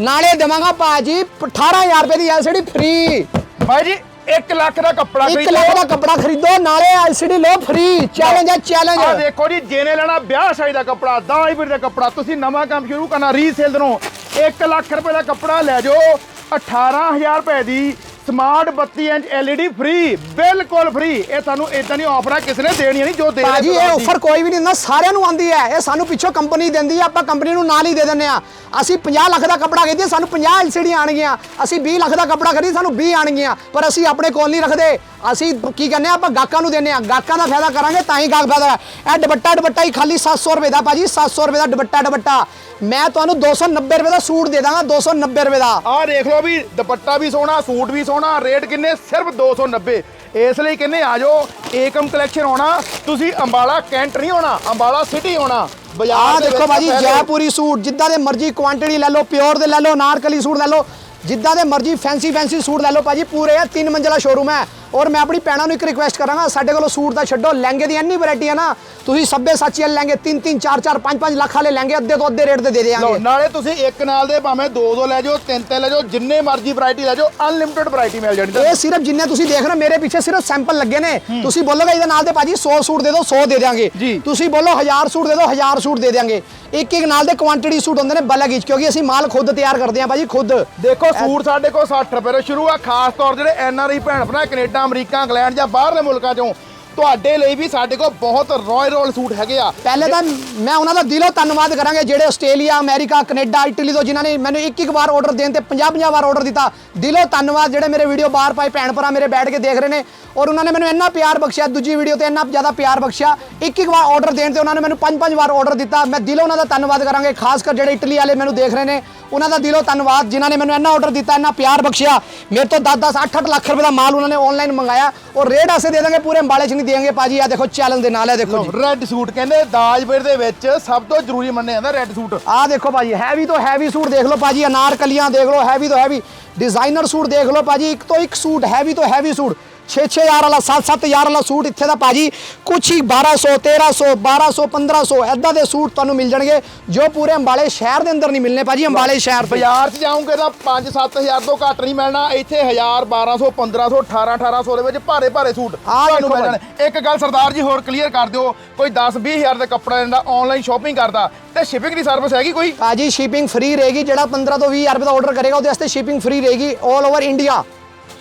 ਨਾਲੇ ਦੇਵਾਂਗਾ ਭਾਜੀ 18000 ਰੁਪਏ ਦੀ LCD ਫ੍ਰੀ। ਬਾਈ ਜੀ 1 ਲੱਖ ਦਾ ਕੱਪੜਾ 1 ਖਰੀਦੋ। ਲੱਖ ਦਾ ਕੱਪੜਾ ਖਰੀਦੋ ਨਾਲੇ LCD ਲਓ ਫ੍ਰੀ ਚੈਲੰਜ ਹੈ ਆ ਚੈਲੰਜ ਦੇਖੋ ਜੀ ਜਿਹਨੇ ਲੈਣਾ ਵਿਆਹ ਸ਼ਾਦੀ ਦਾ ਕੱਪੜਾ ਦਾਜ ਵੀਰ ਦਾ ਕੱਪੜਾ ਤੁਸੀਂ ਨਵਾਂ ਕੰਮ ਸ਼ੁਰੂ ਕਰਨਾ ਰੀਸੇਲ ਤੋਂ 1 ਲੱਖ ਰੁਪਏ ਦਾ ਕੱਪੜਾ ਲੈ ਜਾਓ 18000 ਰੁਪਏ ਦੀ ਸਮਾਰਟ 32 ਇੰਚ LED ਫ੍ਰੀ ਬਿਲਕੁਲ ਫ੍ਰੀ ਇਹ ਤੁਹਾਨੂੰ ਇਦਾਂ ਦੀ ਆਫਰ ਆ ਕਿਸੇ ਨੇ ਦੇਣੀ ਨਹੀਂ ਜੋ ਦੇ ਰਿਹਾ ਭਾਜੀ ਇਹ। ਆਫਰ ਕੋਈ ਵੀ ਨਹੀਂ ਦਿੰਦਾ ਸਾਰਿਆਂ ਨੂੰ ਆਂਦੀ ਹੈ ਇਹ ਸਾਨੂੰ ਪਿੱਛੋਂ ਕੰਪਨੀ ਦਿੰਦੀ ਹੈ ਆਪਾਂ ਕੰਪਨੀ ਨੂੰ ਨਾਲ ਹੀ ਦੇ ਦਿੰਦੇ ਆ। ਅਸੀਂ 50 ਲੱਖ ਦਾ ਕੱਪੜਾ ਖਰੀਦੀਏ ਸਾਨੂੰ 50 LCD ਆਣਗੀਆਂ ਅਸੀਂ 20 ਲੱਖ ਦਾ ਕੱਪੜਾ ਖਰੀਦੀ ਸਾਨੂੰ 20 ਆਣਗੀਆਂ ਪਰ ਅਸੀਂ ਆਪਣੇ ਕੋਲ ਨਹੀਂ ਰੱਖਦੇ। ਅਸੀਂ ਕੀ ਕਹਿੰਦੇ ਆ ਆਪਾਂ ਗਾਹਕਾਂ ਨੂੰ ਦਿੰਦੇ ਆ। ਗਾਹਕਾਂ ਦਾ ਫਾਇਦਾ ਕਰਾਂਗੇ ਤਾਂ ਹੀ ਗਾਹਕ ਫਾਇਦਾ। ਇਹ ਦੁਪੱਟਾ ਦੁਪੱਟਾ ਹੀ ਖਾਲੀ 700 ਰੁਪਏ ਦਾ ਭਾਜੀ 700 ਰੁਪਏ ਦਾ ਦੁਪੱਟਾ ਦੁਪੱਟਾ ਮੈਂ ਤੁਹਾਨੂੰ 290 ਰੁਪਏ ਦਾ ਸੂਟ ਦੇ ਦਾਂਗਾ 290 ਰੁਪਏ ਦਾ। ਆਹ ਦੇਖ ਲਓ ਵੀ ਦੁਪੱਟਾ ਵੀ ਸੋਹਣਾ ਸੂਟ ਵੀ ਸੋਹਣਾ ਰੇਟ ਕਿੰਨੇ? ਸਿਰਫ 290 ਇਸ ਲਈ ਕਹਿੰਦੇ ਆ ਜਾਓ ਏਕਮ ਕਲੈਕਸ਼ਨ ਆਉਣਾ ਤੁਸੀਂ ਅੰਬਾਲਾ ਕੈਂਟ ਨਹੀਂ ਆਉਣਾ ਅੰਬਾਲਾ ਸਿਟੀ ਆਉਣਾ। ਬਾਜ਼ਾਰ ਦੇ ਦੇਖੋ ਵਿੱਚ ਭਾਜੀ ਪਹਿਲੇ- ਜੈਪੁਰੀ ਸੂਟ ਜਿੱਦਾਂ ਦੇ ਮਰਜ਼ੀ ਕੁਆਂਟੀਟੀ ਲੈ ਲਓ ਪਿਓਰ ਦੇ ਲੈ ਲਓ ਨਾਰਕਲੀ ਸੂਟ ਲੈ ਲਓ ਜਿੱਦਾਂ ਦੇ ਮਰਜ਼ੀ ਫੈਂਸੀ ਫੈਂਸੀ ਸੂਟ ਲੈ ਲਓ ਭਾਜੀ ਪੂਰੇ ਆ ਤਿੰਨ ਮੰਜ਼ਲਾ ਸ਼ੋਰੂਮ ਹੈ। ਔਰ ਮੈਂ ਆਪਣੀ ਭੈਣਾਂ ਨੂੰ ਇੱਕ ਰਿਕੁਐਸਟ ਕਰਾਂਗਾ ਸਾਡੇ ਕੋਲੋਂ ਸੂਟ ਦਾ ਛੱਡੋ ਲਹਿੰਗੇ ਦੀ ਇੰਨੀ ਵੈਰਾਈਟੀ ਹੈ ਨਾ ਤੁਸੀਂ ਸੱਬੇ ਸਾਚੀ ਲਹਿੰਗੇ 3 3 4 4 5 5 ਲੱਖ ਵਾਲੇ ਲਹਿੰਗੇ ਅੱਧੇ ਤੋਂ ਅੱਧੇ ਰੇਟ ਤੇ ਦੇ ਲਓ ਦੇਵਾਂਗੇ ਨਾਲੇ ਤੁਸੀਂ ਇੱਕ ਨਾਲ ਦੇ ਭਾਵੇਂ ਦੋ ਦੋ ਲੈ ਜਾਓ ਤਿੰਨ ਤਿੰਨ ਲੈ ਜਾਓ ਜਿੰਨੇ ਮਰਜ਼ੀ ਵੈਰਾਈਟੀ ਲੈ ਜਾਓ ਅਨਲਿਮਿਟਿਡ ਵੈਰਾਈਟੀ ਮਿਲ ਜਾਣੀ ਇਹ ਸਿਰਫ ਜਿੰਨੇ ਤੁਸੀਂ ਦੇਖ ਰਹੇ ਮੇਰੇ ਪਿੱਛੇ ਸਿਰਫ ਸੈਂਪਲ ਲੱਗੇ ਨੇ। ਤੁਸੀਂ ਬੋਲੋਗੇ ਇਹਦੇ ਨਾਲ ਦੇ ਭਾਜੀ 100 ਸੂਟ ਦੇ ਦਿਓ 100 ਦੇ ਦਿਆਂਗੇ। ਜੀ। ਤੁਸੀਂ ਬੋਲੋ 1000 ਸੂਟ ਦੇ ਦਿਓ 1000 ਸੂਟ ਦੇ ਦਿਆਂਗੇ। ਇੱਕ ਇੱਕ ਨਾਲ ਦੇ ਕੁਆਂਟੀਟੀ ਸੂਟ ਹੁੰਦੇ ਨੇ ਬਲਕ ਵਿੱਚ ਕਿਉਂਕਿ ਅਸੀਂ ਮਾਲ ਖੁਦ ਤਿਆਰ ਕਰਦੇ ਹਾਂ ਭਾਜੀ ਖੁਦ। ਦੇਖੋ ਸੂਟ ਸਾਡੇ ਕੋਲ 60 ਰੁਪਏ ਤੋਂ ਸ਼ੁਰੂ ਆ ਖਾਸ ਤੌਰ ਜਿਹੜੇ ਐਨ ਆਰ ਆਈ ਭੈਣ ਭਰਾ ਕੈਨੇਡਾ ਅਮਰੀਕਾ ਇੰਗਲੈਂਡ ਜਾਂ ਬਾਹਰਲੇ ਮੁਲਕਾਂ ਚੋਂ ਤੁਹਾਡੇ ਲਈ ਵੀ ਸਾਡੇ ਕੋਲ ਬਹੁਤ ਰੋਇਲ ਰੋਲ ਸੂਟ ਹੈਗੇ ਆ। ਪਹਿਲੇ ਤਾਂ ਮੈਂ ਉਹਨਾਂ ਦਾ ਦਿਲੋਂ ਧੰਨਵਾਦ ਕਰਾਂਗੇ ਜਿਹੜੇ ਆਸਟ੍ਰੇਲੀਆ ਅਮਰੀਕਾ ਕੈਨੇਡਾ ਇਟਲੀ ਤੋਂ ਜਿਨ੍ਹਾਂ ਨੇ ਮੈਨੂੰ ਇੱਕ ਇੱਕ ਵਾਰ ਆਰਡਰ ਦੇਣ ਤੇ 50 50 ਵਾਰ ਆਰਡਰ ਦਿੱਤਾ। ਦਿਲੋਂ ਧੰਨਵਾਦ ਜਿਹੜੇ ਮੇਰੇ ਵੀਡੀਓ ਬਾਹਰ ਪਾਏ ਭੈਣ ਭਰਾ ਮੇਰੇ ਬੈਠ ਕੇ ਦੇਖ ਰਹੇ ਨੇ। ਔਰ ਉਹਨਾਂ ਨੇ ਮੈਨੂੰ ਇੰਨਾ ਪਿਆਰ ਬਖਸ਼ਿਆ ਦੂਜੀ ਵੀਡੀਓ ਤੇ ਇੰਨਾ ਜ਼ਿਆਦਾ ਪਿਆਰ ਬਖਸ਼ਿਆ। ਇੱਕ ਇੱਕ ਵਾਰ ਆਰਡਰ ਦੇਣ ਤੇ ਉਹਨਾਂ ਨੇ ਮੈਨੂੰ ਪੰਜ ਪੰਜ ਵਾਰ ਆਰਡਰ ਦਿੱਤਾ। ਮੈਂ ਦਿਲੋਂ ਉਹਨਾਂ ਦਾ ਧੰਨਵਾਦ ਕਰਾਂਗੇ ਖਾਸ ਕਰ ਜਿਹੜੇ ਇਟਲੀ ਵਾਲੇ ਮੈਨੂੰ ਦੇਖ ਰਹੇ ਨੇ। ਉਹਨਾਂ ਦਾ ਦਿਲੋਂ ਧੰਨਵਾਦ ਜਿਨ੍ਹਾਂ ਨੇ ਮੈਨੂੰ ਇੰਨਾ ਆਰਡਰ ਦਿੱਤਾ ਇੰਨਾ ਪਿਆਰ ਬਖਸ਼ਿਆ। ਮੇਰੇ ਤੋਂ 10 10 8 8 ਲੱਖ ਰੁਪਏ ਦਾ ਮਾਲ ਉਹਨਾਂ ਨੇ ਆਨਲਾਈਨ ਮੰਗਾਇਆ। ਔਰ ਰੇਟ ਅਸੀਂ ਦੇ ਦਾਂਗੇ ਪੂਰੇ ਅੰਬਾਲੇ 'ਚ ਨਹੀਂ ਦੇਵਾਂਗੇ ਭਾਜੀ। ਆ ਦੇਖੋ ਚੈਲੰਜ ਦੇ ਨਾਲ ਹੈ ਦੇਖੋ ਜੀ। ਰੈੱਡ ਸੂਟ ਕਹਿੰਦੇ ਦਾਜਪੇਟ ਦੇ ਵਿੱਚ ਸਭ ਤੋਂ ਜ਼ਰੂਰੀ ਮੰਨਿਆ ਜਾਂਦਾ ਰੈੱਡ ਸੂਟ ਆ ਦੇਖੋ ਭਾਜੀ ਹੈਵੀ ਤੋਂ ਹੈਵੀ ਸੂਟ ਦੇਖ ਲਓ ਭਾਜੀ। ਅਨਾਰਕਲੀਆਂ ਦੇਖ ਲਓ ਹੈਵੀ ਤੋਂ ਹੈਵੀ ਡਿਜ਼ਾਈਨਰ ਸੂਟ ਦੇਖ ਲਓ ਭਾਜੀ ਇੱਕ ਤੋਂ ਇੱਕ ਸੂਟ ਹੈਵੀ ਤੋਂ ਹੈਵੀ ਸੂਟ 6-6000 ਵਾਲਾ 7-7000 ਵਾਲਾ ਸੂਟ ਇੱਥੇ ਦਾ ਭਾਜੀ। ਕੁਛ ਹੀ 1200 1300 1200 1500 ਐਦਾਂ ਦੇ ਸੂਟ ਤੁਹਾਨੂੰ ਮਿਲ ਜਾਣਗੇ ਜੋ ਪੂਰੇ ਅੰਬਾਲੇ ਸ਼ਹਿਰ ਦੇ ਅੰਦਰ ਨਹੀਂ ਮਿਲਨੇ ਭਾਜੀ ਅੰਬਾਲੇ ਸ਼ਹਿਰ ਤੋਂ। ਬਾਜ਼ਾਰ 'ਚ ਜਾਓਗੇ ਤਾਂ 5-7000 ਤੋਂ ਘੱਟ ਨਹੀਂ ਮਿਲਣਾ ਇੱਥੇ 1000 1200 1500 18 1800 ਦੇ ਵਿੱਚ ਭਾਰੇ ਭਾਰੇ ਸੂਟ ਆਹ ਤੁਹਾਨੂੰ ਮਿਲ ਜਾਣੇ। ਇੱਕ ਗੱਲ ਸਰਦਾਰ ਜੀ ਹੋਰ ਕਲੀਅਰ ਕਰ ਦਿਓ ਕੋਈ 10-20000 ਦਾ ਕੱਪੜਾ ਲੈਂਦਾ ਆਨਲਾਈਨ ਸ਼ਾਪਿੰਗ ਕਰਦਾ ਤੇ ਸ਼ਿਪਿੰਗ ਦੀ ਸਰਵਿਸ ਹੈਗੀ ਕੋਈ? ਭਾਜੀ ਸ਼ਿਪਿੰਗ ਫ੍ਰੀ ਰਹੇਗੀ ਜਿਹੜਾ 15 ਤੋਂ 20000 ਰੁਪਏ ਦਾ ਆਰਡਰ ਕਰੇਗਾ ਉਹਦੇ ਵਾਸਤੇ ਸ਼ਿਪਿੰਗ ਫ੍ਰੀ ਰਹੇਗੀ 올 ਓਵਰ ਇੰਡੀਆ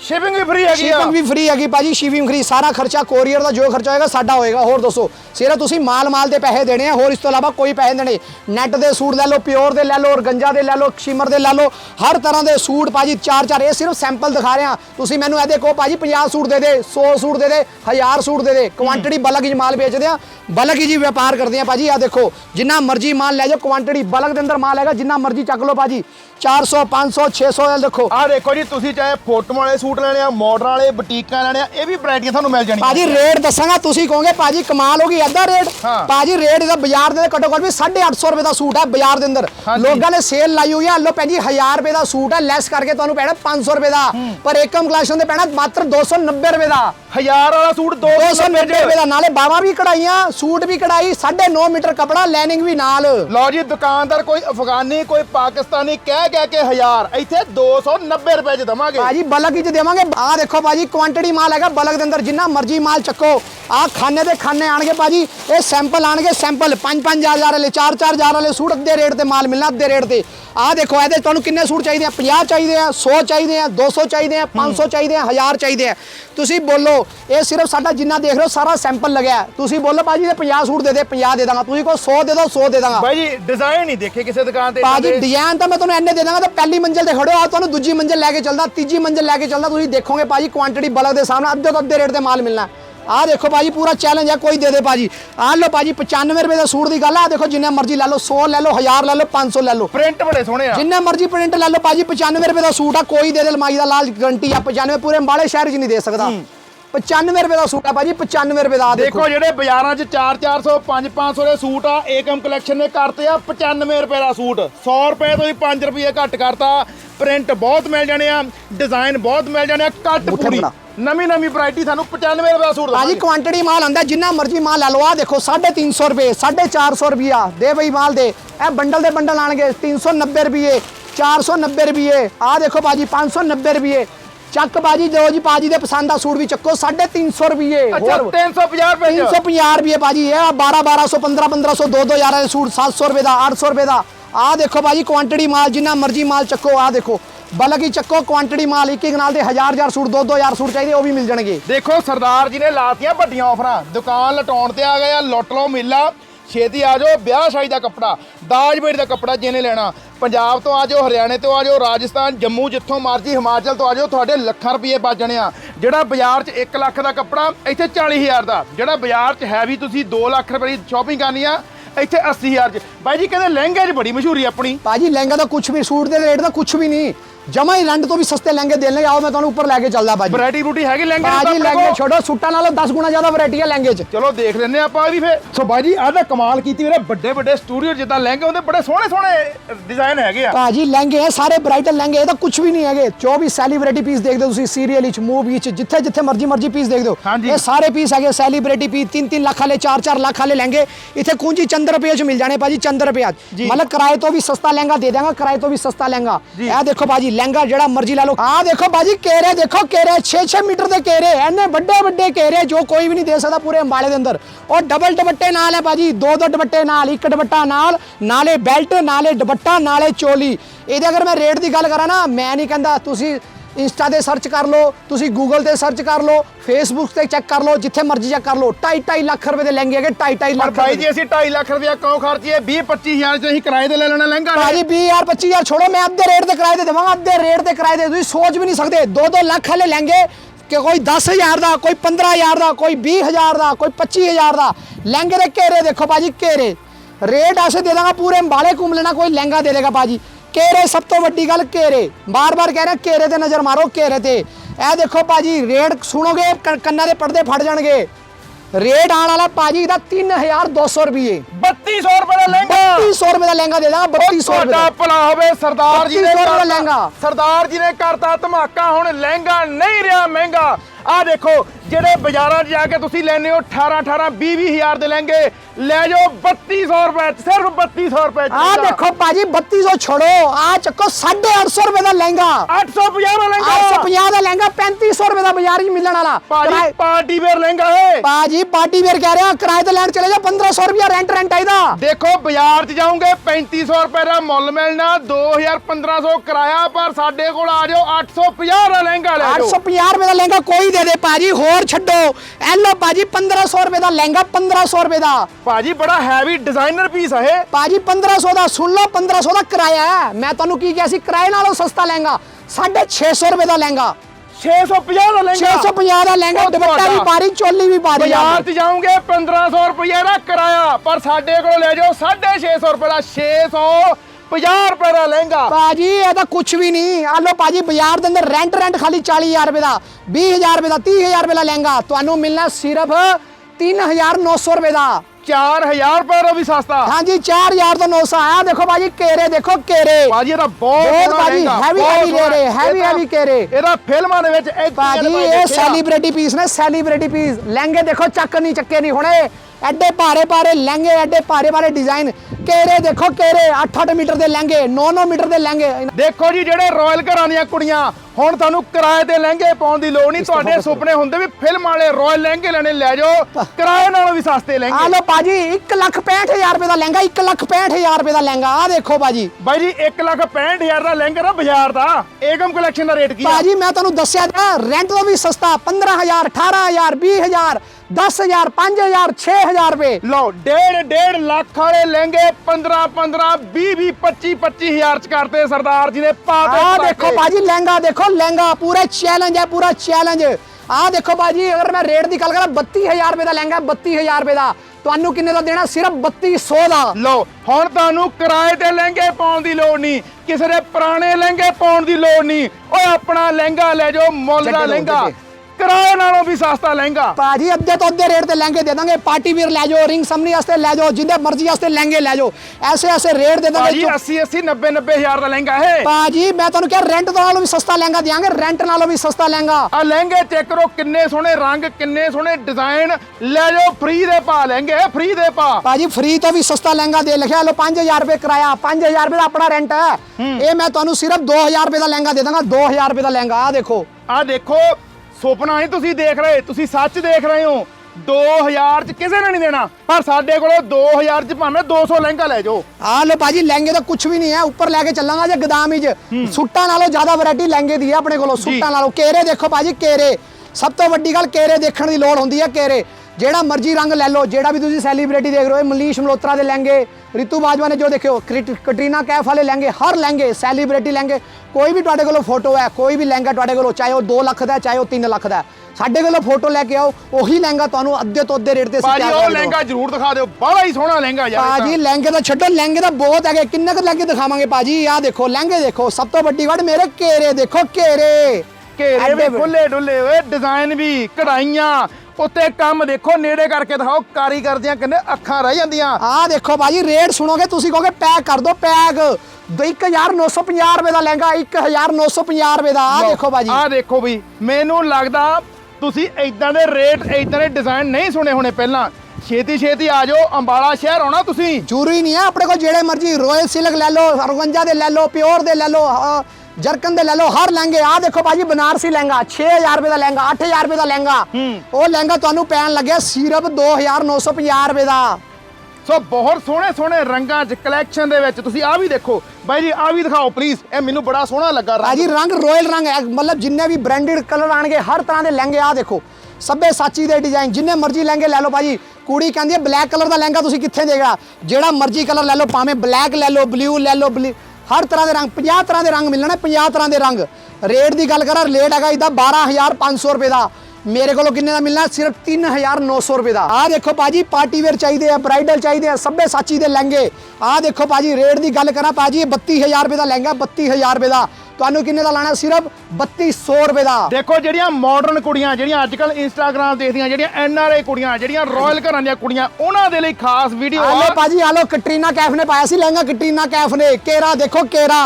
ਸ਼ਿਪਿੰਗ ਵੀ ਫ੍ਰੀ ਹੈਗੀ ਆ। ਸ਼ਿਪਿੰਗ ਵੀ ਫ੍ਰੀ ਹੈਗੀ ਭਾਜੀ ਸ਼ਿਪਿੰਗ ਫ੍ਰੀ ਸਾਰਾ ਖਰਚਾ ਕੋਰੀਅਰ ਦਾ ਜੋ ਖਰਚਾ ਹੋਏਗਾ ਸਾਡਾ ਹੋਏਗਾ। ਹੋਰ ਦੱਸੋ ਸਿਰਫ ਤੁਸੀਂ ਮਾਲ ਮਾਲ ਦੇ ਪੈਸੇ ਦੇਣੇ ਆ ਹੋਰ ਇਸ ਤੋਂ ਇਲਾਵਾ ਕੋਈ ਪੈਸੇ ਦੇਣੇ। ਨੈਟ ਦੇ ਸੂਟ ਲੈ ਲਓ ਪਿਓਰ ਦੇ ਲੈ ਲਓ ਔਰਗੰਜਾ ਦੇ ਲੈ ਲਓ ਸ਼ਿਮਰ ਦੇ ਲੈ ਲਓ ਹਰ ਤਰ੍ਹਾਂ ਦੇ ਸੂਟ ਭਾਜੀ ਚਾਰ ਚਾਰ ਇਹ ਸਿਰਫ ਸੈਂਪਲ ਦਿਖਾ ਰਹੇ। ਆ ਤੁਸੀਂ ਮੈਨੂੰ ਇਹ ਦੇਖੋ ਭਾਜੀ 50 ਸੂਟ ਦੇ ਦੇ 100 ਸੂਟ ਦੇ ਦੇ 1000 ਸੂਟ ਦੇ ਦੇ। ਕੁਆਂਟੀਟੀ ਬਲਕ ਵਿੱਚ ਮਾਲ ਵੇਚਦੇ ਆ ਬਲਕ ਹੀ ਜੀ ਵਪਾਰ ਕਰਦੇ ਆ ਭਾਜੀ ਆ ਦੇਖੋ ਜਿੰਨਾ ਮਰਜ਼ੀ ਮਾਲ ਲੈ ਜਾਓ ਕੁਆਂਟੀਟੀ ਬਲਕ ਦੇ ਅੰਦਰ ਮਾਲ ਹੈਗਾ ਜਿੰਨਾ ਮਰਜ਼ੀ ਚੱਕ ਲਓ ਭਾਜੀ। 400 500 600 ਇਹ ਦੇਖੋ। ਆਹ ਦੇਖੋ ਜੀ ਤੁਸੀਂ ਚਾਹੇ ਫੋਟੋ ਵਾਲੇ ਸੂਟ ਲੈਣੇ ਆ ਮਾਡਰਨ ਵਾਲੇ ਬੁਟੀਕਾਂ ਲੈਣੇ ਆ ਇਹ ਵੀ ਵੈਰਾਈਟੀਆਂ ਤੁਹਾਨੂੰ ਮਿਲ ਜਾਣੀਆਂ। ਭਾਜੀ ਰੇਟ ਦੱਸਾਂਗਾ ਤੁਸੀਂ ਕਹੋਗੇ ਭਾਜੀ ਕਮਾਲ ਹੋ ਗਈ ਰੇਟ ਹਾਂ। ਭਾਜੀ ਰੇਟ ਇਹਦਾ ਬਾਜ਼ਾਰ ਦੇ ਘੱਟੋ ਘੱਟ ਵੀ 850 ਰੁਪਏ ਦਾ ਸੂਟ ਹੈ ਬਾਜ਼ਾਰ ਦੇ ਅੰਦਰ। ਹਾਂਜੀ। ਲੋਕਾਂ ਨੇ ਸੇਲ ਲਾਈ ਹੋਈ ਹੈ ਲੋ ਭੈਣ ਜੀ 1000 ਰੁਪਏ ਦਾ ਸੂਟ ਹੈ ਲੈਸ ਕਰਕੇ ਤੁਹਾਨੂੰ ਪੈਣਾ 500 ਰੁਪਏ ਦਾ। ਪਰ ਏਕਮ ਕਲੈਕਸ਼ਨ ਦੇ ਪੈਣਾ ਮਾਤਰ 290 ਰੁਪਏ ਦਾ। 1000 ਵਾਲਾ ਸੂਟ 290 ਰੁਪਏ ਦਾ। ਨਾਲੇ ਬਾਵਾ ਵੀ ਕਢਾਈਆਂ ਸੂਟ ਵੀ ਕਢਾਈ 9.5 ਮੀਟਰ ਕਪੜਾ ਲੈਨਿੰਗ ਵੀ ਨਾਲ। ਲਓ ਜੀ ਦੁਕਾਨਦਾਰ ਕੋਈ ਅਫਗਾਨੀ ਕੋਈ ਪਾਕਿਸਤਾਨੀ ਕਹਿ ਕਹਿ ਕੇ 1000 ਇੱਥੇ 290 ਰੁਪਏ ਚ ਦਵਾਂਗੇ। ਭਾਜੀ ਬਲਕ ਹੀ ਚ ਦੇਵਾਂਗੇ। ਆ ਦੇਖੋ ਭਾਜੀ ਕੁਆਂਟੀਟੀ ਮਾਲ ਹੈਗਾ ਬਲਕ ਦੇ ਅੰਦਰ ਜਿੰਨਾ ਮਰਜ਼ੀ ਮਾਲ ਚੱਕੋ। ਆ ਖਾਨੇ ਦੇ ਖਾਨੇ ਆਣਗੇ ਭਾਜੀ ਇਹ ਸੈਂਪਲ ਆਣਗੇ ਸੈਂਪਲ 5-5000 ਵਾਲੇ 4-4000 ਵਾਲੇ ਸੂਟ ਅੱਧੇ ਰੇਟ ਤੇ ਮਾਲ ਮਿਲਣਾ ਅੱਧੇ ਰੇਟ ਤੇ। ਆ ਦੇਖੋ ਇਹਦੇ ਤੁਹਾਨੂੰ ਕਿੰਨੇ ਸੂਟ ਚਾਹੀਦੇ ਆ 50 ਚਾਹੀਦੇ ਆ 100 ਚਾਹੀਦੇ ਆ 200 ਚਾਹੀਦੇ ਆ 500 ਚਾਹੀਦੇ ਆ 1000 ਚਾਹੀਦੇ ਆ ਤੁਸੀਂ ਬੋਲੋ ਇਹ ਸਿਰਫ ਸਾਡਾ ਜਿੰਨਾ ਦੇਖ ਰਹੇ ਹੋ ਸਾਰਾ ਸੈਂਪਲ ਲੱਗਿਆ। ਤੁਸੀਂ ਬੋਲੋ ਭਾਜੀ ਇਹ 50 ਸੂਟ ਦੇ ਦੇ 50 ਦੇ ਦਾਂਗਾ ਤੁਸੀਂ ਕਹੋ 100 ਦੇ ਦਿਓ 100 ਦੇ ਦਾਂਗਾ ਬਾਈ ਜੀ ਡਿਜ਼ਾਈਨ ਨਹੀਂ ਦੇਖੇ ਕਿਸੇ ਦੁਕਾਨ ਤੇ ਦੇ। ਡਿਜ਼ਾਈਨ ਤਾਂ ਮੈਂ ਤੁਹਾਨੂੰ ਐਨੇ ਦੇ ਦਾਂਗਾ ਤਾਂ ਪਹਿਲੀ ਮੰਜ਼ਿਲ ਤੇ ਖੜੋ ਆ ਤੁਹਾਨੂੰ ਦੂਜੀ ਮੰਜ਼ਿਲ ਲੈ ਕੇ ਚੱਲਦਾ ਤੀਜੀ ਮੰਜ਼ਿਲ ਲੈ ਕੇ ਚੱਲਦਾ ਤੁਸੀਂ ਦੇਖੋਗੇ ਭਾਜੀ ਕੁਆਂਟੀਟੀ ਬਲਕ ਦੇ ਸਾਹਮਣੇ ਅੱਧੇ ਤੋਂ ਅੱਧੇ ਰੇਟ ਤੇ ਮਾਲ ਮਿਲਣਾ ਆਹ ਦੇਖੋ ਭਾਜੀ ਪੂਰਾ ਚੈਲੰਜ ਹੈ ਕੋਈ ਦੇ ਦੇ ਭਾਜੀ। ਆਹ ਲਓ ਭਾਜੀ 95 ਰੁਪਏ ਦਾ ਸੂਟ ਦੀ ਗੱਲ ਆ। ਦੇਖੋ ਜਿੰਨੇ ਮਰਜ਼ੀ ਲੈ ਲਓ 100 ਲੈ ਲਓ 1000 ਲੈ ਲਓ 500 ਲੈ ਲਓ। ਪ੍ਰਿੰਟ ਬੜੇ ਸੋਹਣੇ ਆ। ਜਿੰਨੇ ਮਰਜ਼ੀ ਪ੍ਰਿੰਟ ਲੈ ਲਓ ਭਾਜੀ 95 ਰੁਪਏ ਦਾ ਸੂਟ ਆ ਕੋਈ ਦੇ ਦੇ ਲਮਾਈ ਦਾ ਲਾਲ ਗਰੰਟੀ ਆ 95 ਪੂਰੇ ਅੰਬਾਲੇ ਸ਼ਹਿਰ 'ਚ ਨਹੀਂ ਦੇ ਸਕਦਾ। 95 ਰੁਪਏ ਦਾ ਸੂਟ ਆ ਭਾਜੀ 95 ਰੁਪਏ ਦਾ ਦੇਖੋ ਜਿਹੜੇ ਬਾਜ਼ਾਰਾਂ 'ਚ 4-400 5-500 ਦੇ ਸੂਟ ਆ ਏਕਮ ਕਲੈਕਸ਼ਨ ਨੇ ਕਰਤੇ ਆ 95 ਰੁਪਏ ਦਾ ਸੂਟ। 100 ਰੁਪਏ ਤੋਂ ਵੀ 5 ਰੁਪਏ ਘੱਟ ਕਰਤਾ। ਪ੍ਰਿੰਟ ਬਹੁਤ ਮਿਲ ਜਾਣੇ ਆ ਡਿਜ਼ਾਈਨ ਬਹੁਤ ਮਿਲ ਜਾਣੇ ਆ ਕੱਟ ਪੂਰੀ। ਨਵੀਂ ਨਵੀਂ ਵੈਰਾਈਟੀ ਸਾਨੂੰ 95 ਰੁਪਏ ਦਾ ਸੂਟ ਭਾਜੀ। ਕੁਆਂਟੀਟੀ ਮਾਲ ਆਂਦਾ ਜਿੰਨਾ ਮਰਜ਼ੀ ਮਾਲ ਲੈ ਲਓ। ਆ ਦੇਖੋ 350 ਰੁਪਏ 450 ਰੁਪਿਆ ਦੇ ਬਈ ਮਾਲ ਦੇ। ਇਹ ਬੰਡਲ ਦੇ ਬੰਡਲ ਆਣਗੇ 390 ਰੁਪਏ 490 ਰੁਪਏ ਆ ਦੇਖੋ ਭਾਜੀ 590 ਰੁਪਏ ਚੱਕ ਭਾਜੀ ਜੋ ਜੀ ਭਾਜੀ ਦੇ ਪਸੰਦ ਦਾ ਸੂਟ ਵੀ ਚੱਕੋ 350 ਰੁਪਏ ਅੱਛਾ 350 ਰੁਪਏ 'ਚ। 350 ਰੁਪਏ ਭਾਜੀ ਇਹ 12 1200 15 1500 2 2000 ਦੇ ਸੂਟ 700 ਰੁਪਏ ਦਾ 800 ਰੁਪਏ ਦਾ। ਆ ਦੇਖੋ ਭਾਜੀ ਕੁਆਂਟੀਟੀ ਮਾਲ ਜਿੰਨਾ ਮਰਜ਼ੀ ਮਾਲ ਚੱਕੋ ਆ ਦੇਖੋ। ਬਲਕਿ ਚੱਕੋ ਕੁਆਂਟੀਟੀ ਮਾਲ ਇੱਕ ਇੱਕ ਨਾਲ ਦੇ 1000 1000 ਸੂਟ 2 2000 ਸੂਟ ਚਾਹੀਦੇ ਉਹ ਵੀ ਮਿਲ ਜਾਣਗੇ। ਦੇਖੋ ਸਰਦਾਰ ਜੀ ਨੇ ਲਾਤੀਆਂ ਵੱਡੀਆਂ ਆਫਰਾਂ। ਦੁਕਾਨ ਲਟਾਉਣ ਤੇ ਆ ਗਏ ਆ ਲੁੱਟ ਲਓ ਮੇਲਾ। ਛੇਤੀ ਆ ਜਾਓ ਵਿਆਹ ਸ਼ਾਦੀ ਦਾ ਕੱਪੜਾ ਦਾਜ ਬੇੜੀ ਦਾ ਕੱਪੜਾ ਜਿਹਨੇ ਲੈਣਾ। ਪੰਜਾਬ ਤੋਂ ਆ ਜਾਓ ਹਰਿਆਣੇ ਤੋਂ ਆ ਜਾਓ ਰਾਜਸਥਾਨ ਜੰਮੂ ਜਿੱਥੋਂ ਮਰਜ਼ੀ ਹਿਮਾਚਲ ਤੋਂ ਆ ਜਾਓ ਤੁਹਾਡੇ ਲੱਖਾਂ ਰੁਪਏ ਬਚ ਜਾਣੇ ਆ। ਜਿਹੜਾ ਬਾਜ਼ਾਰ 'ਚ 1 ਲੱਖ ਦਾ ਕੱਪੜਾ ਇੱਥੇ 40000 ਦਾ। ਜਿਹੜਾ ਬਾਜ਼ਾਰ 'ਚ ਹੈਵੀ ਤੁਸੀਂ 2 ਲੱਖ ਰੁਪਏ ਦੀ ਸ਼ਾਪਿੰਗ ਕਰਨੀ ਆ ਇੱਥੇ 80000 ਚ। ਬਾਈ ਜੀ ਕਹਿੰਦੇ ਲਹਿੰਗੇ 'ਚ ਬੜੀ ਮਸ਼ਹੂਰੀ ਆਪਣੀ। ਭਾਜੀ ਲਹਿੰਗਾ ਤਾਂ ਕੁਝ ਵੀ ਸੂਟ ਦੇ ਰੇਟ ਦਾ ਕੁਝ ਵੀ ਨਹੀਂ। ਜਮਾ ਹੀ ਰੈਂਟ ਤੋਂ ਵੀ ਸਸਤੇ ਲਹਿੰਗੇ ਦੇਣ ਲਈ। ਆਓ ਮੈਂ ਤੁਹਾਨੂੰ ਉੱਪਰ ਲੈ ਕੇ ਚੱਲਦਾ ਭਾਜੀ। ਵੈਰਾਈਟੀ ਬੂਟੀ ਹੈਗੀ ਲਹਿੰਗੇ ਦੀ ਆਪਣੇ ਲਹਿੰਗੇ ਕੋਲ? ਛੋੜੋ ਸੂਟਾਂ ਨਾਲੋਂ 10 ਗੁਣਾ ਜ਼ਿਆਦਾ ਵੈਰਾਈਟੀ ਹੈ ਲਹਿੰਗੇ 'ਚ। ਚਲੋ ਦੇਖ ਲੈਂਦੇ ਆਪਾਂ ਵੀ ਫੇ ਸੋ ਬਾਈ ਜੀ ਆਹ ਤਾਂ ਕਮਾਲ ਕੀਤੀ ਵੀਰੇ ਵੱਡੇ ਵੱਡੇ ਸਟੂਡੀਓ ਜਿੱਦਾਂ ਲਹਿੰਗੇ ਹੁੰਦੇ ਬੜੇ ਸੋਹਣੇ ਸੋਹਣੇ ਡਿਜ਼ਾਈਨ ਹੈਗੇ ਆ। ਭਾਜੀ ਲਹਿੰਗੇ ਹੈ ਸਾਰੇ ਬ੍ਰਾਈਡਲ ਲਹਿੰਗੇ ਇਹ ਤਾਂ ਕੁਝ ਵੀ ਨਹੀਂ ਹੈਗੇ। ਜੋ ਵੀ ਸੈਲੀਬ੍ਰਿਟੀ ਪੀਸ ਦੇਖਦੇ ਹੋ ਤੁਸੀਂ ਸੀਰੀਅਲ ਵਿੱਚ ਮੂਵੀ ਵਿੱਚ ਜਿੱਥੇ ਜਿੱਥੇ ਮਰਜ਼ੀ ਮਰਜ਼ੀ ਪੀਸ ਦੇਖਦੇ ਹੋ। ਹਾਂਜੀ। ਇਹ ਸਾਰੇ ਪੀਸ ਹੈਗੇ ਸੈਲੀਬ੍ਰਿਟੀ ਪੀਸ 3-3 ਲੱਖ ਵਾਲੇ 4-4 ਲੱਖ ਵਾਲੇ ਲਹਿੰਗੇ। ਇੱਥੇ ਕੁੰਜੀ ਚੰਦ ਰੁਪਏ ਚ ਮਿਲ ਜਾਣੇ ਭਾਜੀ ਚੰਦ ਰੁਪਏ। ਮਤਲਬ ਕਿਰਾਏ ਤੋਂ ਵੀ ਸਸਤਾ ਲਹਿੰਗਾ ਦੇ ਦਾਂਗਾ ਕਿਰਾਏ ਤੋਂ ਵੀ ਸਸਤਾ ਲਹਿੰਗਾ। ਇਹ ਦੇਖੋ ਭਾਜੀ ਲਹਿੰਗਾ ਜਿਹੜਾ ਮਰਜ਼ੀ ਲੈ ਲਓ। ਆਹ ਦੇਖੋ ਭਾਜੀ ਕੇਰੇ ਦੇਖੋ, ਕੇਰੇ 6-6 ਮੀਟਰ ਦੇ ਕੇਰੇ ਐਨੇ ਵੱਡੇ ਵੱਡੇ ਕੇਰੇ ਜੋ ਕੋਈ ਵੀ ਨਹੀਂ ਦੇ ਸਕਦਾ ਪੂਰੇ ਅੰਬਾਲੇ ਦੇ ਅੰਦਰ। ਔਰ ਡਬਲ ਦੁਪੱਟੇ ਨਾਲ ਹੈ ਭਾਜੀ ਦੋ ਦੋ ਦੁਪੱਟੇ ਨਾਲ, ਇੱਕ ਦੁਪੱਟਾ ਨਾਲ, ਨਾਲੇ ਬੈਲਟ, ਨਾਲੇ ਦੁਪੱਟਾ, ਨਾਲੇ ਚੋਲੀ। ਇਹਦੇ ਅਗਰ ਮੈਂ ਰੇਟ ਦੀ ਗੱਲ ਕਰਾਂ ਨਾ, ਮੈਂ ਨਹੀਂ ਕਹਿੰਦਾ ਤੁਸੀਂ ਇੰਸਟਾ ਤੇ ਸਰਚ ਕਰ ਲਓ ਤੁਸੀਂ ਗੂਗਲ ਤੇ ਸਰਚ ਕਰ ਲਓ ਫੇਸਬੁੱਕ ਤੇ ਚੈੱਕ ਕਰ ਲਓ ਜਿੱਥੇ ਮਰਜ਼ੀ ਚੈੱਕ ਕਰ ਲਓ 2.5 2.5 ਲੱਖ ਰੁਪਏ ਦੇ ਲਹਿੰਗੇ ਹੈਗੇ 2.5 2.5 ਪਰ ਲੱਖ ਬਾਈ ਜੀ ਅਸੀਂ 2.5 ਲੱਖ ਰੁਪਇਆ ਕਿਉਂ ਖਰਚੀਏ? 20 25000 ਚ ਅਸੀਂ ਕਿਰਾਏ ਤੇ ਲੈ ਲੈਣਾ ਲਹਿੰਗਾ। ਭਾਜੀ 20 ਯਾਰ 25 ਯਾਰ ਛੋੜੋ ਮੈਂ ਅੱਧੇ ਰੇਟ ਤੇ ਕਿਰਾਏ ਤੇ ਦੇਵਾਂਗਾ ਅੱਧੇ ਰੇਟ ਤੇ ਕਿਰਾਏ ਤੇ। ਤੁਸੀਂ ਸੋਚ ਵੀ ਨਹੀਂ ਸਕਦੇ 2-2 ਲੱਖ ਵਾਲੇ ਲਹਿੰਗੇ ਕਿ ਕੋਈ 10000 ਦਾ ਕੋਈ 15000 ਦਾ ਕੋਈ 20000 ਦਾ ਕੋਈ 25000 ਦਾ। ਲਹਿੰਗੇ ਦੇ ਘੇਰੇ ਦੇਖੋ ਭਾਜੀ ਘੇਰੇ। ਰੇਟ ਐਸੇ ਦੇ ਦਾਂਗਾ ਪੂਰੇ ਅੰਬਾਲੇ ਘੁੰਮ ਲੈਣਾ ਕੋਈ ਲਹਿੰਗਾ ਦੇ ਦੇਗਾ ਭਾਜੀ। ਘੇਰੇ ਸਭ ਤੋਂ ਵੱਡੀ ਗੱਲ ਘੇਰੇ ਬਾਰ-ਬਾਰ ਕਹਿ ਰਿਹਾ ਘੇਰੇ ਤੇ ਨਜ਼ਰ ਮਾਰੋ ਘੇਰੇ ਤੇ। ਇਹ ਦੇਖੋ ਭਾਜੀ ਰੇਟ ਸੁਣੋਗੇ ਕੰਨਾਂ ਦੇ ਪਰਦੇ ਫਟ ਜਾਣਗੇ। ਰੇਟ ਆਣ ਵਾਲਾ ਭਾਜੀ ਦਾ 3200 ਰੁਪਏ 3200 ਰੁਪਏ ਦਾ ਲਹਿੰਗਾ। 3200 ਰੁਪਏ ਦਾ ਲਹਿੰਗਾ ਦੇ ਦਾਂਗਾ 3200 ਰੁਪਏ ਦਾ। ਭਲਾ ਹੋਵੇ ਸਰਦਾਰ ਜੀ ਨੇ 3200 ਰੁਪਏ ਦਾ ਕਰਤਾ- ਲਹਿੰਗਾ। ਸਰਦਾਰ ਜੀ ਨੇ ਕਰਤਾ ਧਮਾਕਾ ਹੁਣ ਲਹਿੰਗਾ ਨਹੀਂ ਰਿਹਾ ਮਹਿੰਗਾ। ਆਹ ਦੇਖੋ ਜਿਹੜੇ ਬਾਜ਼ਾਰਾਂ 'ਚ ਜਾ ਕੇ ਤੁਸੀਂ ਲੈਨੇ ਹੋ 18 18 20 20 ਹਜ਼ਾਰ ਦੇ ਲਹਿੰਗੇ। ਲੈ ਜਾਓ 3200 ਰੁਪਏ 'ਚ, ਸਿਰਫ 3200 ਰੁਪਏ 'ਚ ਆ। ਦੇਖੋ ਭਾਜੀ 3200 ਛੋੜੋ ਆ ਚੱਕੋ 850 ਰੁਪਏ ਦਾ ਲਹਿੰਗਾ। 850 ਦਾ ਲਹਿੰਗਾ। 850 ਦਾ ਲਹਿੰਗਾ 3500 ਰੁਪਏ ਦਾ ਬਾਜ਼ਾਰ 'ਚ ਮਿਲਣ ਵਾਲਾ। ਭਾਜੀ ਪਾਰਟੀ ਵੇਅਰ ਲਹਿੰਗਾ ਹੈ ਭਾਜੀ ਪਾਰਟੀ ਵੇਅਰ ਕਹਿ ਰਿਹਾ ਕਿਰਾਏ ਤੇ ਲੈਣ ਚਲੇ ਜਾ 1500 ਰੁਪਏ ਰੈਂਟ ਰੈਂਟ ਆਈਦਾ ਦੇਖੋ ਬਾਜ਼ਾਰ 'ਚ ਜਾਓਗੇ 3500 ਰੁਪਏ ਦਾ ਮੁੱਲ ਮਿਲਣਾ 2000 1500 ਕਿਰਾਇਆ ਪਰ ਸਾਡੇ ਕੋਲ ਆ ਜਾਓ 850 ਦਾ ਲਹਿੰਗਾ ਲੈ ਜਾਓ। 850 ਰੁਪਏ ਦਾ ਲਹਿੰਗਾ ਕੋਈ ਦੇ ਦੇ ਭਾਜੀ ਹੋਰ ਛੱਡੋ। ਐ ਲਓ ਭਾਜੀ 1500 ਰੁਪਏ ਦਾ ਲਹਿੰਗਾ 1500 ਰੁਪਏ ਦਾ। ਭਾਜੀ ਬੜਾ ਹੈਵੀ ਡਿਜ਼ਾਈਨਰ ਪੀਸ ਹੈ ਇਹ। ਭਾਜੀ 1500 ਦਾ ਸੁਣ ਲਓ 1500 ਦਾ ਕਿਰਾਇਆ ਹੈ। ਮੈਂ ਤੁਹਾਨੂੰ ਕੀ ਕਿਹਾ ਸੀ ਕਿਰਾਏ ਨਾਲੋਂ ਸਸਤਾ ਲਹਿੰਗਾ 650 ਰੁਪਏ ਦਾ ਲਹਿੰਗਾ। 650 ਦਾ ਲਹਿੰਗਾ? 650 ਦਾ ਲਹਿੰਗਾ ਦੁਪੱਟਾ ਵੀ। ਪਾਰੀ ਚੋਲੀ ਵੀ ਪਾਰੀ ਬਾਜ਼ਾਰ 'ਚ ਜਾਓਗੇ 1500 ਰੁਪਏ ਦਾ ਕਿਰਾਇਆ ਪਰ ਸਾਡੇ ਕੋਲ ਲੈ ਜਾਓ 650 ਰੁਪਏ ਦਾ 650 ਰੁਪਏ ਦਾ ਲਹਿੰਗਾ। ਭਾਜੀ ਇਹ ਤਾਂ ਕੁਝ ਵੀ ਨਹੀਂ। ਆ ਲਓ ਭਾਜੀ ਬਾਜ਼ਾਰ ਦੇ ਅੰਦਰ ਰੈਂਟ ਰੈਂਟ ਖਾਲੀ 40000 ਰੁਪਏ ਦਾ 20000 ਰੁਪਏ ਦਾ 30000 ਰੁਪਏ ਦਾ ਲਹਿੰਗਾ। ਤੁਹਾਨੂੰ ਮਿਲਣਾ ਸਿਰਫ 3900 ਰੁਪਏ ਦਾ। 4000 ਰੁਪਏ ਦਾ ਵੀ ਸਸਤਾ। ਹਾਂਜੀ 4000 ਤੋਂ 900 ਆਇਆ ਦੇਖੋ ਭਾਜੀ ਕੇਰੇ ਦੇਖੋ ਕੇਰੇ। ਭਾਜੀ ਇਹਦਾ ਬਹੁਤ ਲਹਿੰਗਾ, heavy ਬਹੁਤ heavy ਸੋਹਣਾ। ਘੇਰੇ, heavy ਇਹਦਾ- ਫਿਲਮਾਂ ਦੇ ਵਿੱਚ ਭਾਜੀ ਇਹ ਸੈਲੀਬ੍ਰਿਟੀ ਪੀਸ ਨੇ ਸੈਲੀਬ੍ਰਿਟੀ ਪੀਸ ਲਹਿੰਗੇ ਦੇਖੋ ਚੱਕ ਨਹੀਂ ਚੱਕੇ ਨਹੀਂ ਹੁਣੇ। ਐਡੇ ਭਾਰੇ ਭਾਰੇ ਲਹਿੰਗੇ ਐਡੇ ਭਾਰੇ ਭਾਰੇ ਡਿਜ਼ਾਈਨ ਕੇਰੇ ਦੇਖੋ ਕੇਰੇ 8-8 ਮੀਟਰ ਦੇ ਲਹਿੰਗੇ 9-9 ਮੀਟਰ ਦੇ ਲਹਿੰਗੇ। ਦੇਖੋ ਜੀ ਜਿਹੜੇ ਰਾਇਲ ਘਰਾਂ ਦੀਆਂ ਕੁੜੀਆਂ ਹੁਣ ਤੁਹਾਨੂੰ ਕਿਰਾਏ ਤੇ ਲਹਿੰਗੇ ਪਾਉਣ ਦੀ ਲੋੜ ਨਹੀਂ ਤੁਹਾਡੇ ਸੁਪਨੇ ਹੁੰਦੇ ਵੀ ਫਿਲਮ ਵਾਲੇ ਰਾਇਲ ਲਹਿੰਗੇ ਲੈਣੇ ਲੈ ਜਾਓ ਕਿਰਾਏ ਨਾਲੋਂ ਵੀ ਸਸਤੇ ਆ ਲਹਿੰਗੇ ਲਓ ਭਾਜੀ 165000 ਰੁਪਏ ਦਾ ਲਹਿੰਗਾ 165000 ਰੁਪਏ ਦਾ ਲਹਿੰਗਾ ਆ ਦੇਖੋ ਭਾਜੀ। ਬਾਈ ਜੀ 1 ਲੱਖ 65000 ਦਾ ਲਹਿੰਗਾ ਨਾ ਬਾਜ਼ਾਰ ਦਾ ਏਕਮ ਕਲੈਕਸ਼ਨ ਦਾ ਰੇਟ ਕੀ ਆ? ਭਾਜੀ ਮੈਂ ਤੁਹਾਨੂੰ ਦੱਸਿਆ ਤਾਂ ਰੈਂਟ ਤੋਂ ਵੀ ਸਸਤਾ 15000 18000 20000 10000 5000 6000 ਰੁਪਏ। ਲਓ ਡੇਢ ਡੇਢ ਲੱਖ ਵਾਲੇ ਲਹਿੰਗੇ 15 15 20 20 25 25000 ਚ ਕਰਤੇ ਸਰਦਾਰ ਜੀ ਨੇ ਪਾ ਦੇ ਆ ਪਟਾਕੇ। ਦੇਖੋ ਭਾਜੀ ਲਹਿੰਗਾ ਦੇਖੋ ਲਹਿੰਗਾ ਪੂਰਾ ਚੈਲੰਜ ਹੈ ਪੂਰਾ ਚੈਲੰਜ ਆ ਦੇਖੋ ਭਾਜੀ ਅਗਰ ਮੈਂ ਰੇਟ ਦੀ ਗੱਲ ਕਰਾਂ 32000 ਰੁਪਏ ਦਾ ਲਹਿੰਗਾ 32000 ਰੁਪਏ ਦਾ। ਤੁਹਾਨੂੰ ਕਿੰਨੇ ਦਾ ਦੇਣਾ? ਸਿਰਫ 3200 ਦਾ। ਲਓ ਹੁਣ ਤੁਹਾਨੂੰ ਕਿਰਾਏ ਤੇ ਲਹਿੰਗੇ ਪਾਉਣ ਦੀ ਲੋੜ ਨਹੀਂ ਕਿਸੇ ਦੇ ਪੁਰਾਣੇ ਲਹਿੰਗੇ ਪਾਉਣ ਦੀ ਲੋੜ ਨਹੀਂ। ਓਏ ਆਪਣਾ ਲਹਿੰਗਾ ਲੈ ਜਾਓ ਮੁੱਲ ਦਾ ਲਹਿੰਗਾ। ਕਿਰਾਏ ਨਾਲੋਂ ਵੀ ਸਸਤਾ ਲਹਿੰਗਾ। ਭਾਜੀ ਅੱਧੇ ਤੋਂ ਅੱਧੇ ਰੇਟ ਤੇ ਲਹਿੰਗੇ ਦੇ ਦਾਂਗੇ। ਪਾਰਟੀ ਵੀਰ ਲੈ ਜਾਓ ਰਿੰਗ ਸਮਨੀ ਵਾਸਤੇ ਲੈ ਜਾਓ ਜਿੰਦੇ ਮਰਜ਼ੀ ਵਾਸਤੇ ਲਹਿੰਗੇ ਲੈ ਜਾਓ। ਐਸੇ ਐਸੇ ਰੇਟ ਦੇ ਦਾਂਗੇ ਭਾਜੀ ਜੋ- 80 80 90 90000 ਦਾ ਲਹਿੰਗਾ ਹੈ ਭਾਜੀ ਮੈਂ ਤੁਹਾਨੂੰ ਕਿਹਾ ਰੈਂਟ ਨਾਲੋਂ ਵੀ ਸਸਤਾ ਲਹਿੰਗਾ ਦਿਆਂਗੇ ਰੈਂਟ ਨਾਲੋਂ ਵੀ ਸਸਤਾ ਲਹਿੰਗਾ। ਆ ਲਹਿੰਗੇ ਚੈੱਕ ਕਰੋ ਕਿੰਨੇ ਸੋਹਣੇ ਰੰਗ ਕਿੰਨੇ ਸੋਹਣੇ ਡਿਜ਼ਾਈਨ ਲੈ ਜਾਓ ਫ੍ਰੀ ਦੇ ਪਾ ਲਹਿੰਗੇ ਫ੍ਰੀ ਦੇ ਪਾ ਭਾਜੀ ਫ੍ਰੀ ਤੋਂ ਵੀ ਸਸਤਾ ਲਹਿੰਗਾ ਦੇ ਲਿਖਿਆ ਲੋ 5000 ਰੁਪਏ ਕਿਰਾਇਆ 5000 ਰੁਪਏ ਦਾ ਆਪਣਾ ਰੈਂਟ ਹੈ। ਇਹ ਮੈਂ ਤੁਹਾਨੂੰ ਸਿਰਫ 2000 ਰੁਪਏ ਦਾ ਲਹਿੰਗਾ ਦੇ ਦਾਂਗਾ 2000 ਰੁਪਏ ਦਾ ਲਹਿੰਗਾ ਆ ਦੇਖੋ। ਆ ਦੇਖੋ ਸੁਪਨਾ ਨਹੀਂ ਤੁਸੀਂ ਦੇਖ ਰਹੇ ਤੁਸੀਂ ਸੱਚ ਦੇਖ ਰਹੇ ਹੋ। 2000 ਚ ਕਿਸੇ ਨੇ ਨਹੀਂ ਦੇਣਾ ਪਰ ਸਾਡੇ ਕੋਲ 2000 ਚ ਭਾਵੇਂ 200 ਲਹਿੰਗਾ ਲੈ ਜਾਓ। ਆ ਲੋ ਭਾਜੀ ਲਹਿੰਗੇ ਦਾ ਕੁਝ ਵੀ ਨਹੀਂ ਹੈ ਉੱਪਰ ਲੈ ਕੇ ਚੱਲਾਂਗਾ ਜੇ ਗਦਾਮ ਵਿੱਚ। ਸੁੱਟਾਂ ਨਾਲੋਂ ਜ਼ਿਆਦਾ ਵੈਰਾਈਟੀ ਲਹਿੰਗੇ ਦੀ ਹੈ ਆਪਣੇ ਕੋਲੋਂ ਸੁੱਟਾਂ ਨਾਲੋਂ। ਕੇਰੇ ਦੇਖੋ ਭਾਜੀ ਕੇਰੇ। ਸਭ ਤੋਂ ਵੱਡੀ ਗੱਲ ਕੇਰੇ ਦੇਖਣ ਦੀ ਲੋੜ ਹੁੰਦੀ ਹੈ ਕੇਰੇ। ਜਿਹੜਾ ਮਰਜ਼ੀ ਰੰਗ ਲੈ ਲਓ ਜਿਹੜਾ ਵੀ ਤੁਸੀਂ ਸੈਲੀਬ੍ਰਿਟੀ ਦੇਖ ਰਹੇ ਹੋ ਇਹ ਮਨੀਸ਼ ਮਲਹੋਤਰਾ ਦੇ ਲਹਿੰਗੇ ਰਿਤੂ ਬਾਜਵਾ ਨੇ ਜੋ ਦੇਖਿਓ ਕਟਰੀਨਾ ਕੈਫ ਵਾਲੇ ਲਹਿੰਗੇ ਹਰ ਲਹਿੰਗੇ ਸੈਲੀਬ੍ਰਿਟੀ ਲਹਿੰਗੇ ਕੋਈ ਵੀ ਤੁਹਾਡੇ ਕੋਲ ਫੋਟੋ ਹੈ ਕੋਈ ਵੀ ਲਹਿੰਗਾ ਤੁਹਾਡੇ ਕੋਲ ਚਾਹੇ ਉਹ 2 ਲੱਖ ਦਾ ਚਾਹੇ ਉਹ 3 ਲੱਖ ਦਾ। ਸਾਡੇ ਕੋਲ ਫੋਟੋ ਲੈ ਕੇ ਆਓ ਉਹੀ ਲਹਿੰਗਾ ਤੁਹਾਨੂੰ ਅੱਧੇ ਤੋਂ ਅੱਧੇ ਰੇਟ ਤੇ ਅਸੀਂ ਤਿਆਰ ਉਹ ਲਹਿੰਗਾ ਜ਼ਰੂਰ ਦਿਖਾ ਦਿਓ ਬੜਾ ਹੀ ਸੋਹਣਾ ਲਹਿੰਗਾ ਯਾਰ। ਭਾਜੀ ਲਹਿੰਗੇ ਦਾ ਛੱਡੋ ਲਹਿੰਗੇ ਦਾ ਬਹੁਤ ਹੈਗੇ ਕਿੰਨੇ ਕੁ ਲਹਿੰਗੇ ਦਿਖਾਵਾਂਗੇ ਭਾਜੀ ਆਹ ਦੇਖੋ ਲਹਿੰਗੇ ਦੇਖੋ ਸਭ ਤੋਂ ਵੱਡੀ ਗੱਲ ਮੇਰੇ ਘੇਰੇ ਦੇਖੋ ਘੇਰੇ ਘੇਰੇ ਵੀ। ਖੁੱਲੇ ਡੁੱਲੇ ਓਏ ਡਿਜ਼ਾਈਨ ਵੀ ਕਢਾਈਆਂ ਉੱਤੇ ਕੰਮ ਦੇਖੋ ਨੇੜੇ ਕਰਕੇ ਦਿਖਾਓ ਕਾਰੀਗਰ ਦੀਆਂ ਕਿੰਨੇ ਅੱਖਾਂ ਰਹਿ ਜਾਂਦੀਆਂ। ਆਹ ਦੇਖੋ ਭਾਜੀ ਰੇਟ ਸੁਣੋਗੇ ਤੁਸੀਂ ਕਹੋਗੇ ਪੈਕ ਕਰ ਦੋ ਪੈਕ। 1950 ਰੁਪਏ ਦਾ ਲਹਿੰਗਾ 1950 ਰੁਪਏ ਦਾ। ਆਹ ਦੇਖੋ ਭਾਜੀ। ਆਹ ਦੇਖੋ ਵੀ ਮੈਨੂੰ ਲੱਗਦਾ ਤੁਸੀਂ ਇਦਾਂ ਦੇ ਰੇਟ ਇਦਾਂ ਦੇ ਡਿਜ਼ਾਈਨ ਨਹੀਂ ਸੁਣੇ ਹੋਣੇ ਪਹਿਲਾਂ। ਛੇਤੀ ਛੇਤੀ ਆ ਜਾਓ ਅੰਬਾਲਾ ਸ਼ਹਿਰ ਆਉਣਾ ਤੁਸੀਂ। ਜ਼ਰੂਰੀ ਨਹੀਂ ਹੈ ਆਪਣੇ ਕੋਲ ਜਿਹੜੇ ਮਰਜ਼ੀ ਰਾਇਲ ਸਿਲਕ ਲੈ ਲਓ 58 ਦੇ ਲੈ ਲਓ ਪਿਓਰ ਦੇ ਲੈ ਲਓ ਜਰਕਨ ਦੇ ਲੈ ਲਓ ਹਰ ਲਹਿੰਗੇ। ਆਹ ਦੇਖੋ ਭਾਜੀ ਬਨਾਰਸੀ ਲਹਿੰਗਾ 6000 ਰੁਪਏ ਦਾ ਲਹਿੰਗਾ 8000 ਰੁਪਏ ਦਾ ਲਹਿੰਗਾ। ਉਹ ਲਹਿੰਗਾ ਤੁਹਾਨੂੰ ਪੈਣ ਲੱਗਿਆ ਸਿਰਫ 2950 ਰੁਪਏ ਦਾ। ਸੋ ਬਹੁਤ ਸੋਹਣੇ ਸੋਹਣੇ ਰੰਗਾਂ 'ਚ ਕਲੈਕਸ਼ਨ ਦੇ ਵਿੱਚ ਤੁਸੀਂ ਆ ਵੀ ਦੇਖੋ। ਬਾਈ ਜੀ ਆ ਵੀ ਦਿਖਾਓ ਪਲੀਜ਼ ਇਹ ਮੈਨੂੰ ਬੜਾ ਸੋਹਣਾ ਲੱਗਾ ਰੰਗ। ਭਾਜੀ ਰੰਗ ਰਾਇਲ ਰੰਗ ਹੈ। ਮਤਲਬ ਜਿੰਨੇ ਵੀ ਬ੍ਰਾਂਡਡ ਕਲਰ ਆਣਗੇ ਹਰ ਤਰ੍ਹਾਂ ਦੇ ਲਹਿੰਗੇ ਆ ਦੇਖੋ। ਸਭੇ ਸਾਚੀ ਦੇ ਡਿਜ਼ਾਈਨ ਜਿੰਨੇ ਮਰਜ਼ੀ ਲਹਿੰਗੇ ਲੈ ਲਓ ਭਾਜੀ। ਕੁੜੀ ਕਹਿੰਦੀ ਹੈ ਬਲੈਕ ਕਲਰ ਦਾ ਲਹਿੰਗਾ ਤੁਸੀਂ ਕਿੱਥੇ ਦੇਗਾ ਜਿਹੜਾ ਮਰਜ਼ੀ ਕਲਰ ਲੈ ਲਓ ਭਾਵੇਂ ਬਲੈਕ ਲੈ ਲਓ ਬਲੂ ਲੈ ਲਓ ਬਲੀ ਹਰ ਤਰ੍ਹਾਂ ਦੇ ਰੰਗ 50 ਤਰ੍ਹਾਂ ਦੇ ਰੰਗ ਮਿਲਣੇ 50 ਤਰ੍ਹਾਂ ਦੇ ਰੰਗ। ਰੇਟ ਦੀ ਗੱਲ ਕਰਾਂ, ਰੇਟ ਹੈਗਾ ਇਹਦਾ 12500 ਰੁਪਏ ਦਾ। ਮੇਰੇ ਕੋਲੋਂ ਕਿੰਨੇ ਦਾ ਮਿਲਣਾ? ਸਿਰਫ 3900 ਰੁਪਏ ਦਾ। ਆਹ ਦੇਖੋ ਭਾਜੀ, ਪਾਰਟੀ ਵੇਅਰ ਚਾਹੀਦੇ ਆ, ਬ੍ਰਾਈਡਲ ਚਾਹੀਦੇ ਆ, ਸਭੇ ਸਾਚੀ ਦੇ ਲਹਿੰਗੇ। ਆਹ ਦੇਖੋ ਭਾਜੀ, ਰੇਟ ਦੀ ਗੱਲ ਕਰਾਂ ਭਾਜੀ, ਇਹ 32000 ਰੁਪਏ ਦਾ ਲਹਿੰਗਾ 32000 ਰੁਪਏ ਦਾ। ਤੁਹਾਨੂੰ ਕਿੰਨੇ ਦਾ ਲਾਣਾ ਸਿਰਫ? 3200 ਰੁਪਏ ਦਾ। ਦੇਖੋ ਜਿਹੜੀਆਂ ਮਾਡਰਨ ਕੁੜੀਆਂ ਜਿਹੜੀਆਂ ਅੱਜ ਕੱਲ ਇੰਸਟਾਗ੍ਰam ਦੇਖਦੀਆਂ ਜਿਹੜੀਆਂ ਐਨ ਆਰ ਆਈ ਕੁੜੀਆਂ ਜਿਹੜੀਆਂ ਰਾਇਲ ਘਰਾਂ ਦੀਆਂ ਕੁੜੀਆਂ ਉਹਨਾਂ ਦੇ ਲਈ ਖਾਸ ਵੀਡੀਓ ਆ। ਭਾਜੀ ਆਲੋ ਕਟਰੀਨਾ ਕੈਫ ਨੇ ਪਾਇਆ ਸੀ ਲਹਿੰਗਾ ਕਟਰੀਨਾ ਕੈਫ ਨੇ। ਕੇਰਾ ਦੇਖੋ ਕੇਰਾ।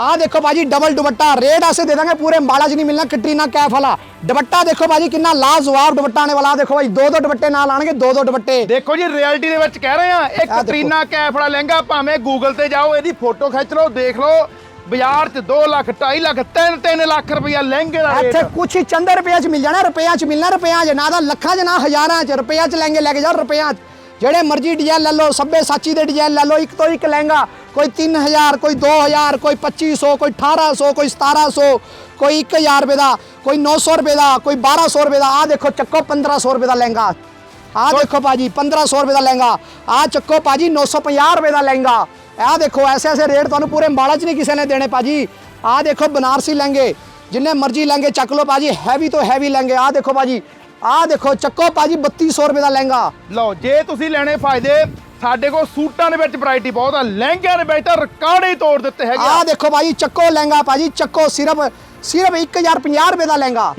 ਆਹ ਦੇਖੋ ਭਾਜੀ ਡਬਲ ਦੁਪੱਟਾ। ਰੇਟ ਐਸੇ ਦੇ ਦਾਂਗੇ ਪੂਰੇ ਅੰਬਾਲਾ 'ਚ ਨਹੀਂ ਮਿਲਣਾ ਕਟਰੀਨਾ ਕੈਫ ਵਾਲਾ। ਦੁਪੱਟਾ ਦੇਖੋ ਭਾਜੀ ਕਿੰਨਾ ਲਾਜਵਾਬ ਦੁਪੱਟਾ ਆਣੇ ਵਾਲਾ। ਦੇਖੋ ਭਾਈ ਦੋ ਦੋ ਦੁਪੱਟੇ ਨਾਲ ਆਣਗੇ ਦੋ ਦੋ ਦੁਪੱਟੇ। ਦੇਖੋ ਜੀ ਰਿਐਲਿਟੀ ਦੇ ਵਿੱਚ ਕਹਿ ਰਹੇ ਆ ਇਹ। ਕਟਰੀਨਾ ਕੈਫ ਵਾਲਾ ਲਹਿੰਗਾ ਭਾਵੇਂ ਗੂਗਲ ਤੇ ਜਾਓ ਇਹਦੀ ਫੋਟੋ ਖਿੱਚ ਲਓ ਦੇਖ ਲਓ। ਬਾਜ਼ਾਰ 'ਚ 2 ਲੱਖ 2.5 ਲੱਖ 3-3 ਲੱਖ ਰੁਪਇਆ ਲਹਿੰਗੇ ਦਾ ਇੱਥੇ ਰੇਟ। ਕੁਛ ਹੀ ਚੰਦ ਰੁਪਿਆ 'ਚ ਮਿਲ ਜਾਣਾ ਰੁਪਿਆ 'ਚ ਮਿਲਣਾ ਰੁਪਿਆ 'ਚ ਨਾ ਦਾ ਲੱਖਾਂ 'ਚ ਨਾ ਹਜ਼ਾਰਾਂ 'ਚ ਰੁਪਿਆ 'ਚ ਲਹਿੰਗੇ ਲੈ ਕੇ ਜਾਓ ਰੁਪਿਆ 'ਚ। ਜਿਹੜੇ ਮਰਜ਼ੀ ਡਿਜ਼ਾਈਨ ਲੈ ਲਓ ਸਭੇ ਸਾਚੀ ਦੇ ਡਿਜ਼ਾਈਨ ਲੈ ਲਓ ਇੱਕ ਤੋਂ ਇੱਕ ਲਹਿੰਗਾ ਕੋਈ 3000 ਕੋਈ 2000 ਕੋਈ 2500 ਕੋਈ 1800 ਕੋਈ 1700 ਕੋਈ 1000 ਰੁਪਏ ਦਾ ਕੋਈ 900 ਰੁਪਏ ਦਾ ਕੋਈ 1200 ਰੁਪਏ ਦਾ ਆਹ ਦੇਖੋ ਚੱਕੋ 1500 ਰੁਪਏ ਦਾ ਲਹਿੰਗਾ। ਆਹ ਦੇਖੋ ਭਾਜੀ 1500 ਰੁਪਏ ਦਾ ਲਹਿੰਗਾ ਆਹ ਚੱਕੋ ਭਾਜੀ 950 ਰੁਪਏ ਦਾ ਲਹਿੰਗਾ। ਆਹ ਦੇਖੋ ਐਸੇ ਐਸੇ ਰੇਟ ਤੁਹਾਨੂੰ ਪੂਰੇ ਅੰਬਾਲਾ 'ਚ ਨਹੀਂ ਕਿਸੇ ਨੇ ਦੇਣੇ ਭਾਜੀ। ਆਹ ਦੇਖੋ ਬਨਾਰਸੀ ਲਹਿੰਗੇ ਜਿੰਨੇ ਮਰਜ਼ੀ ਲਹਿੰਗੇ ਚੱਕ ਲਓ ਭਾਜੀ ਹੈਵੀ ਤੋਂ ਹੈਵੀ ਲਹਿੰਗੇ। ਆਹ ਦੇਖੋ ਭਾਜੀ ਆਹ ਦੇਖੋ ਚੱਕੋ ਭਾਜੀ 3200 ਰੁਪਏ ਦਾ ਲਹਿੰਗਾ। ਲਓ ਜੇ ਤੁਸੀਂ ਲੈਣੇ ਫਾਇਦੇ ਸਾਡੇ ਕੋਲ ਸੂਟਾਂ ਦੇ ਵਿੱਚ ਵੈਰਾਈਟੀ ਬਹੁਤ ਆ ਲਹਿੰਗਿਆਂ ਦੇ ਵਿੱਚ ਤਾਂ ਰਿਕਾਰਡ ਹੀ ਤੋੜ ਦਿੱਤੇ ਹੈਗੇ ਆ। ਆਹ ਦੇਖੋ ਭਾਜੀ ਚੱਕੋ ਲਹਿੰਗਾ ਭਾਜੀ ਚੱਕੋ ਸਿਰਫ ਸਿਰਫ 1050 ਰੁਪਏ ਦਾ ਲਹਿੰਗਾ।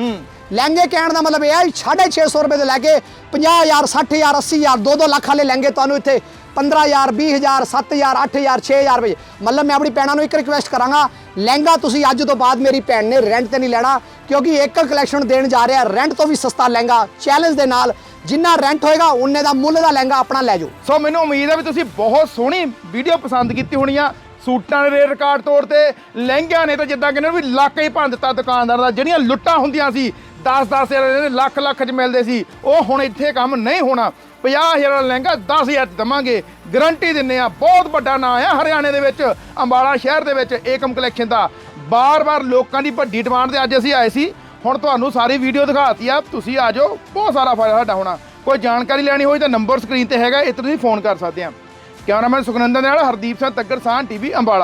ਲਹਿੰਗੇ ਕਹਿਣ ਦਾ ਮਤਲਬ ਇਹ ਹੈ 650 ਰੁਪਏ ਤੋਂ ਲੈ ਕੇ 50000 60000 80000 2-2 ਲੱਖ ਵਾਲੇ ਲਹਿੰਗੇ ਤੁਹਾਨੂੰ ਇੱਥੇ 15000 20000 7000 8000 6000 ਰੁਪਏ। ਮਤਲਬ ਮੈਂ ਆਪਣੀ ਭੈਣਾਂ ਨੂੰ ਇੱਕ ਰਿਕੁਐਸਟ ਕਰਾਂਗਾ। ਲਹਿੰਗਾ ਤੁਸੀਂ ਅੱਜ ਤੋਂ ਬਾਅਦ ਮੇਰੀ ਭੈਣ ਨੇ ਰੈਂਟ ਤੇ ਨਹੀਂ ਲੈਣਾ, ਕਿਉਂਕਿ ਇੱਕ ਕਲੈਕਸ਼ਨ ਦੇਣ ਜਾ ਰਿਹਾ ਰੈਂਟ ਤੋਂ ਵੀ ਸਸਤਾ ਲਹਿੰਗਾ ਚੈਲੰਜ ਦੇ ਨਾਲ ਜਿੰਨਾ ਰੈਂਟ ਹੋਏਗਾ ਉਨੇ ਦਾ ਮੁੱਲ ਦਾ ਲਹਿੰਗਾ ਆਪਣਾ ਲੈ ਜਾਓ। ਸੋ ਮੈਨੂੰ ਉਮੀਦ ਹੈ ਵੀ ਤੁਸੀਂ ਬਹੁਤ ਸੋਹਣੀ ਵੀਡੀਓ ਪਸੰਦ ਕੀਤੀ ਹੋਣੀ ਆ। ਸੂਟਾਂ ਦੇ ਰਿਕਾਰਡ ਤੌਰ ਤੇ, ਲਹਿੰਗਿਆਂ ਨੇ ਤਾਂ ਜਿੱਦਾਂ ਕਹਿੰਦੇ ਵੀ ਲੱਕ ਹੀ ਭੰਨ ਦਿੱਤਾ ਦੁਕਾਨਦਾਰ ਦਾ। ਜਿਹੜੀਆਂ ਲੁੱਟਾਂ ਹੁੰਦੀਆਂ ਸੀ 10-10 ਹਜ਼ਾਰ ਲੱਖ ਲੱਖ ਚ ਮਿਲਦੇ ਸੀ, ਉਹ ਹੁਣ ਇੱਥੇ ਕੰਮ ਨਹੀਂ ਹੋਣਾ। 50000 ਦਾ ਲਹਿੰਗਾ 10000 ਚ ਦਵਾਂਗੇ। ਗਾਰੰਟੀ ਦਿੰਨੇ ਆ ਬਹੁਤ ਵੱਡਾ ਨਾਂ ਆ ਹਰਿਆਣੇ ਦੇ ਵਿੱਚ, ਅੰਬਾਲਾ ਸ਼ਹਿਰ ਦੇ ਵਿੱਚ ਏਕਮ ਕਲੈਕਸ਼ਨ ਦਾ। ਬਾਰ-ਬਾਰ ਲੋਕਾਂ ਦੀ ਵੱਡੀ ਡਿਮਾਂਡ ਤੇ ਅੱਜ ਅਸੀਂ ਆਏ ਸੀ। ਹੁਣ ਤੁਹਾਨੂੰ ਸਾਰੀ ਵੀਡੀਓ ਦਿਖਾਤੀ ਆ, ਤੁਸੀਂ ਆ ਜਾਓ, ਬਹੁਤ ਸਾਰਾ ਫਾਇਦਾ ਸਾਡਾ ਹੋਣਾ। ਕੋਈ ਜਾਣਕਾਰੀ ਲੈਣੀ ਹੋਈ ਤਾਂ ਨੰਬਰ ਸਕਰੀਨ ਤੇ ਹੈਗਾ ਇੱਥੇ ਤੁਸੀਂ ਫੋਨ ਕਰ ਸਕਦੇ ਆ। ਕੈਮਰਾਮੈਨ ਸੁਖਨੰਦਨ ਨਾਲ ਹਰਦੀਪ ਸਿੰਘ ਤੱਕਰ ਸਾਹ ਟੀਵੀ, ਅੰਬਾਲਾ।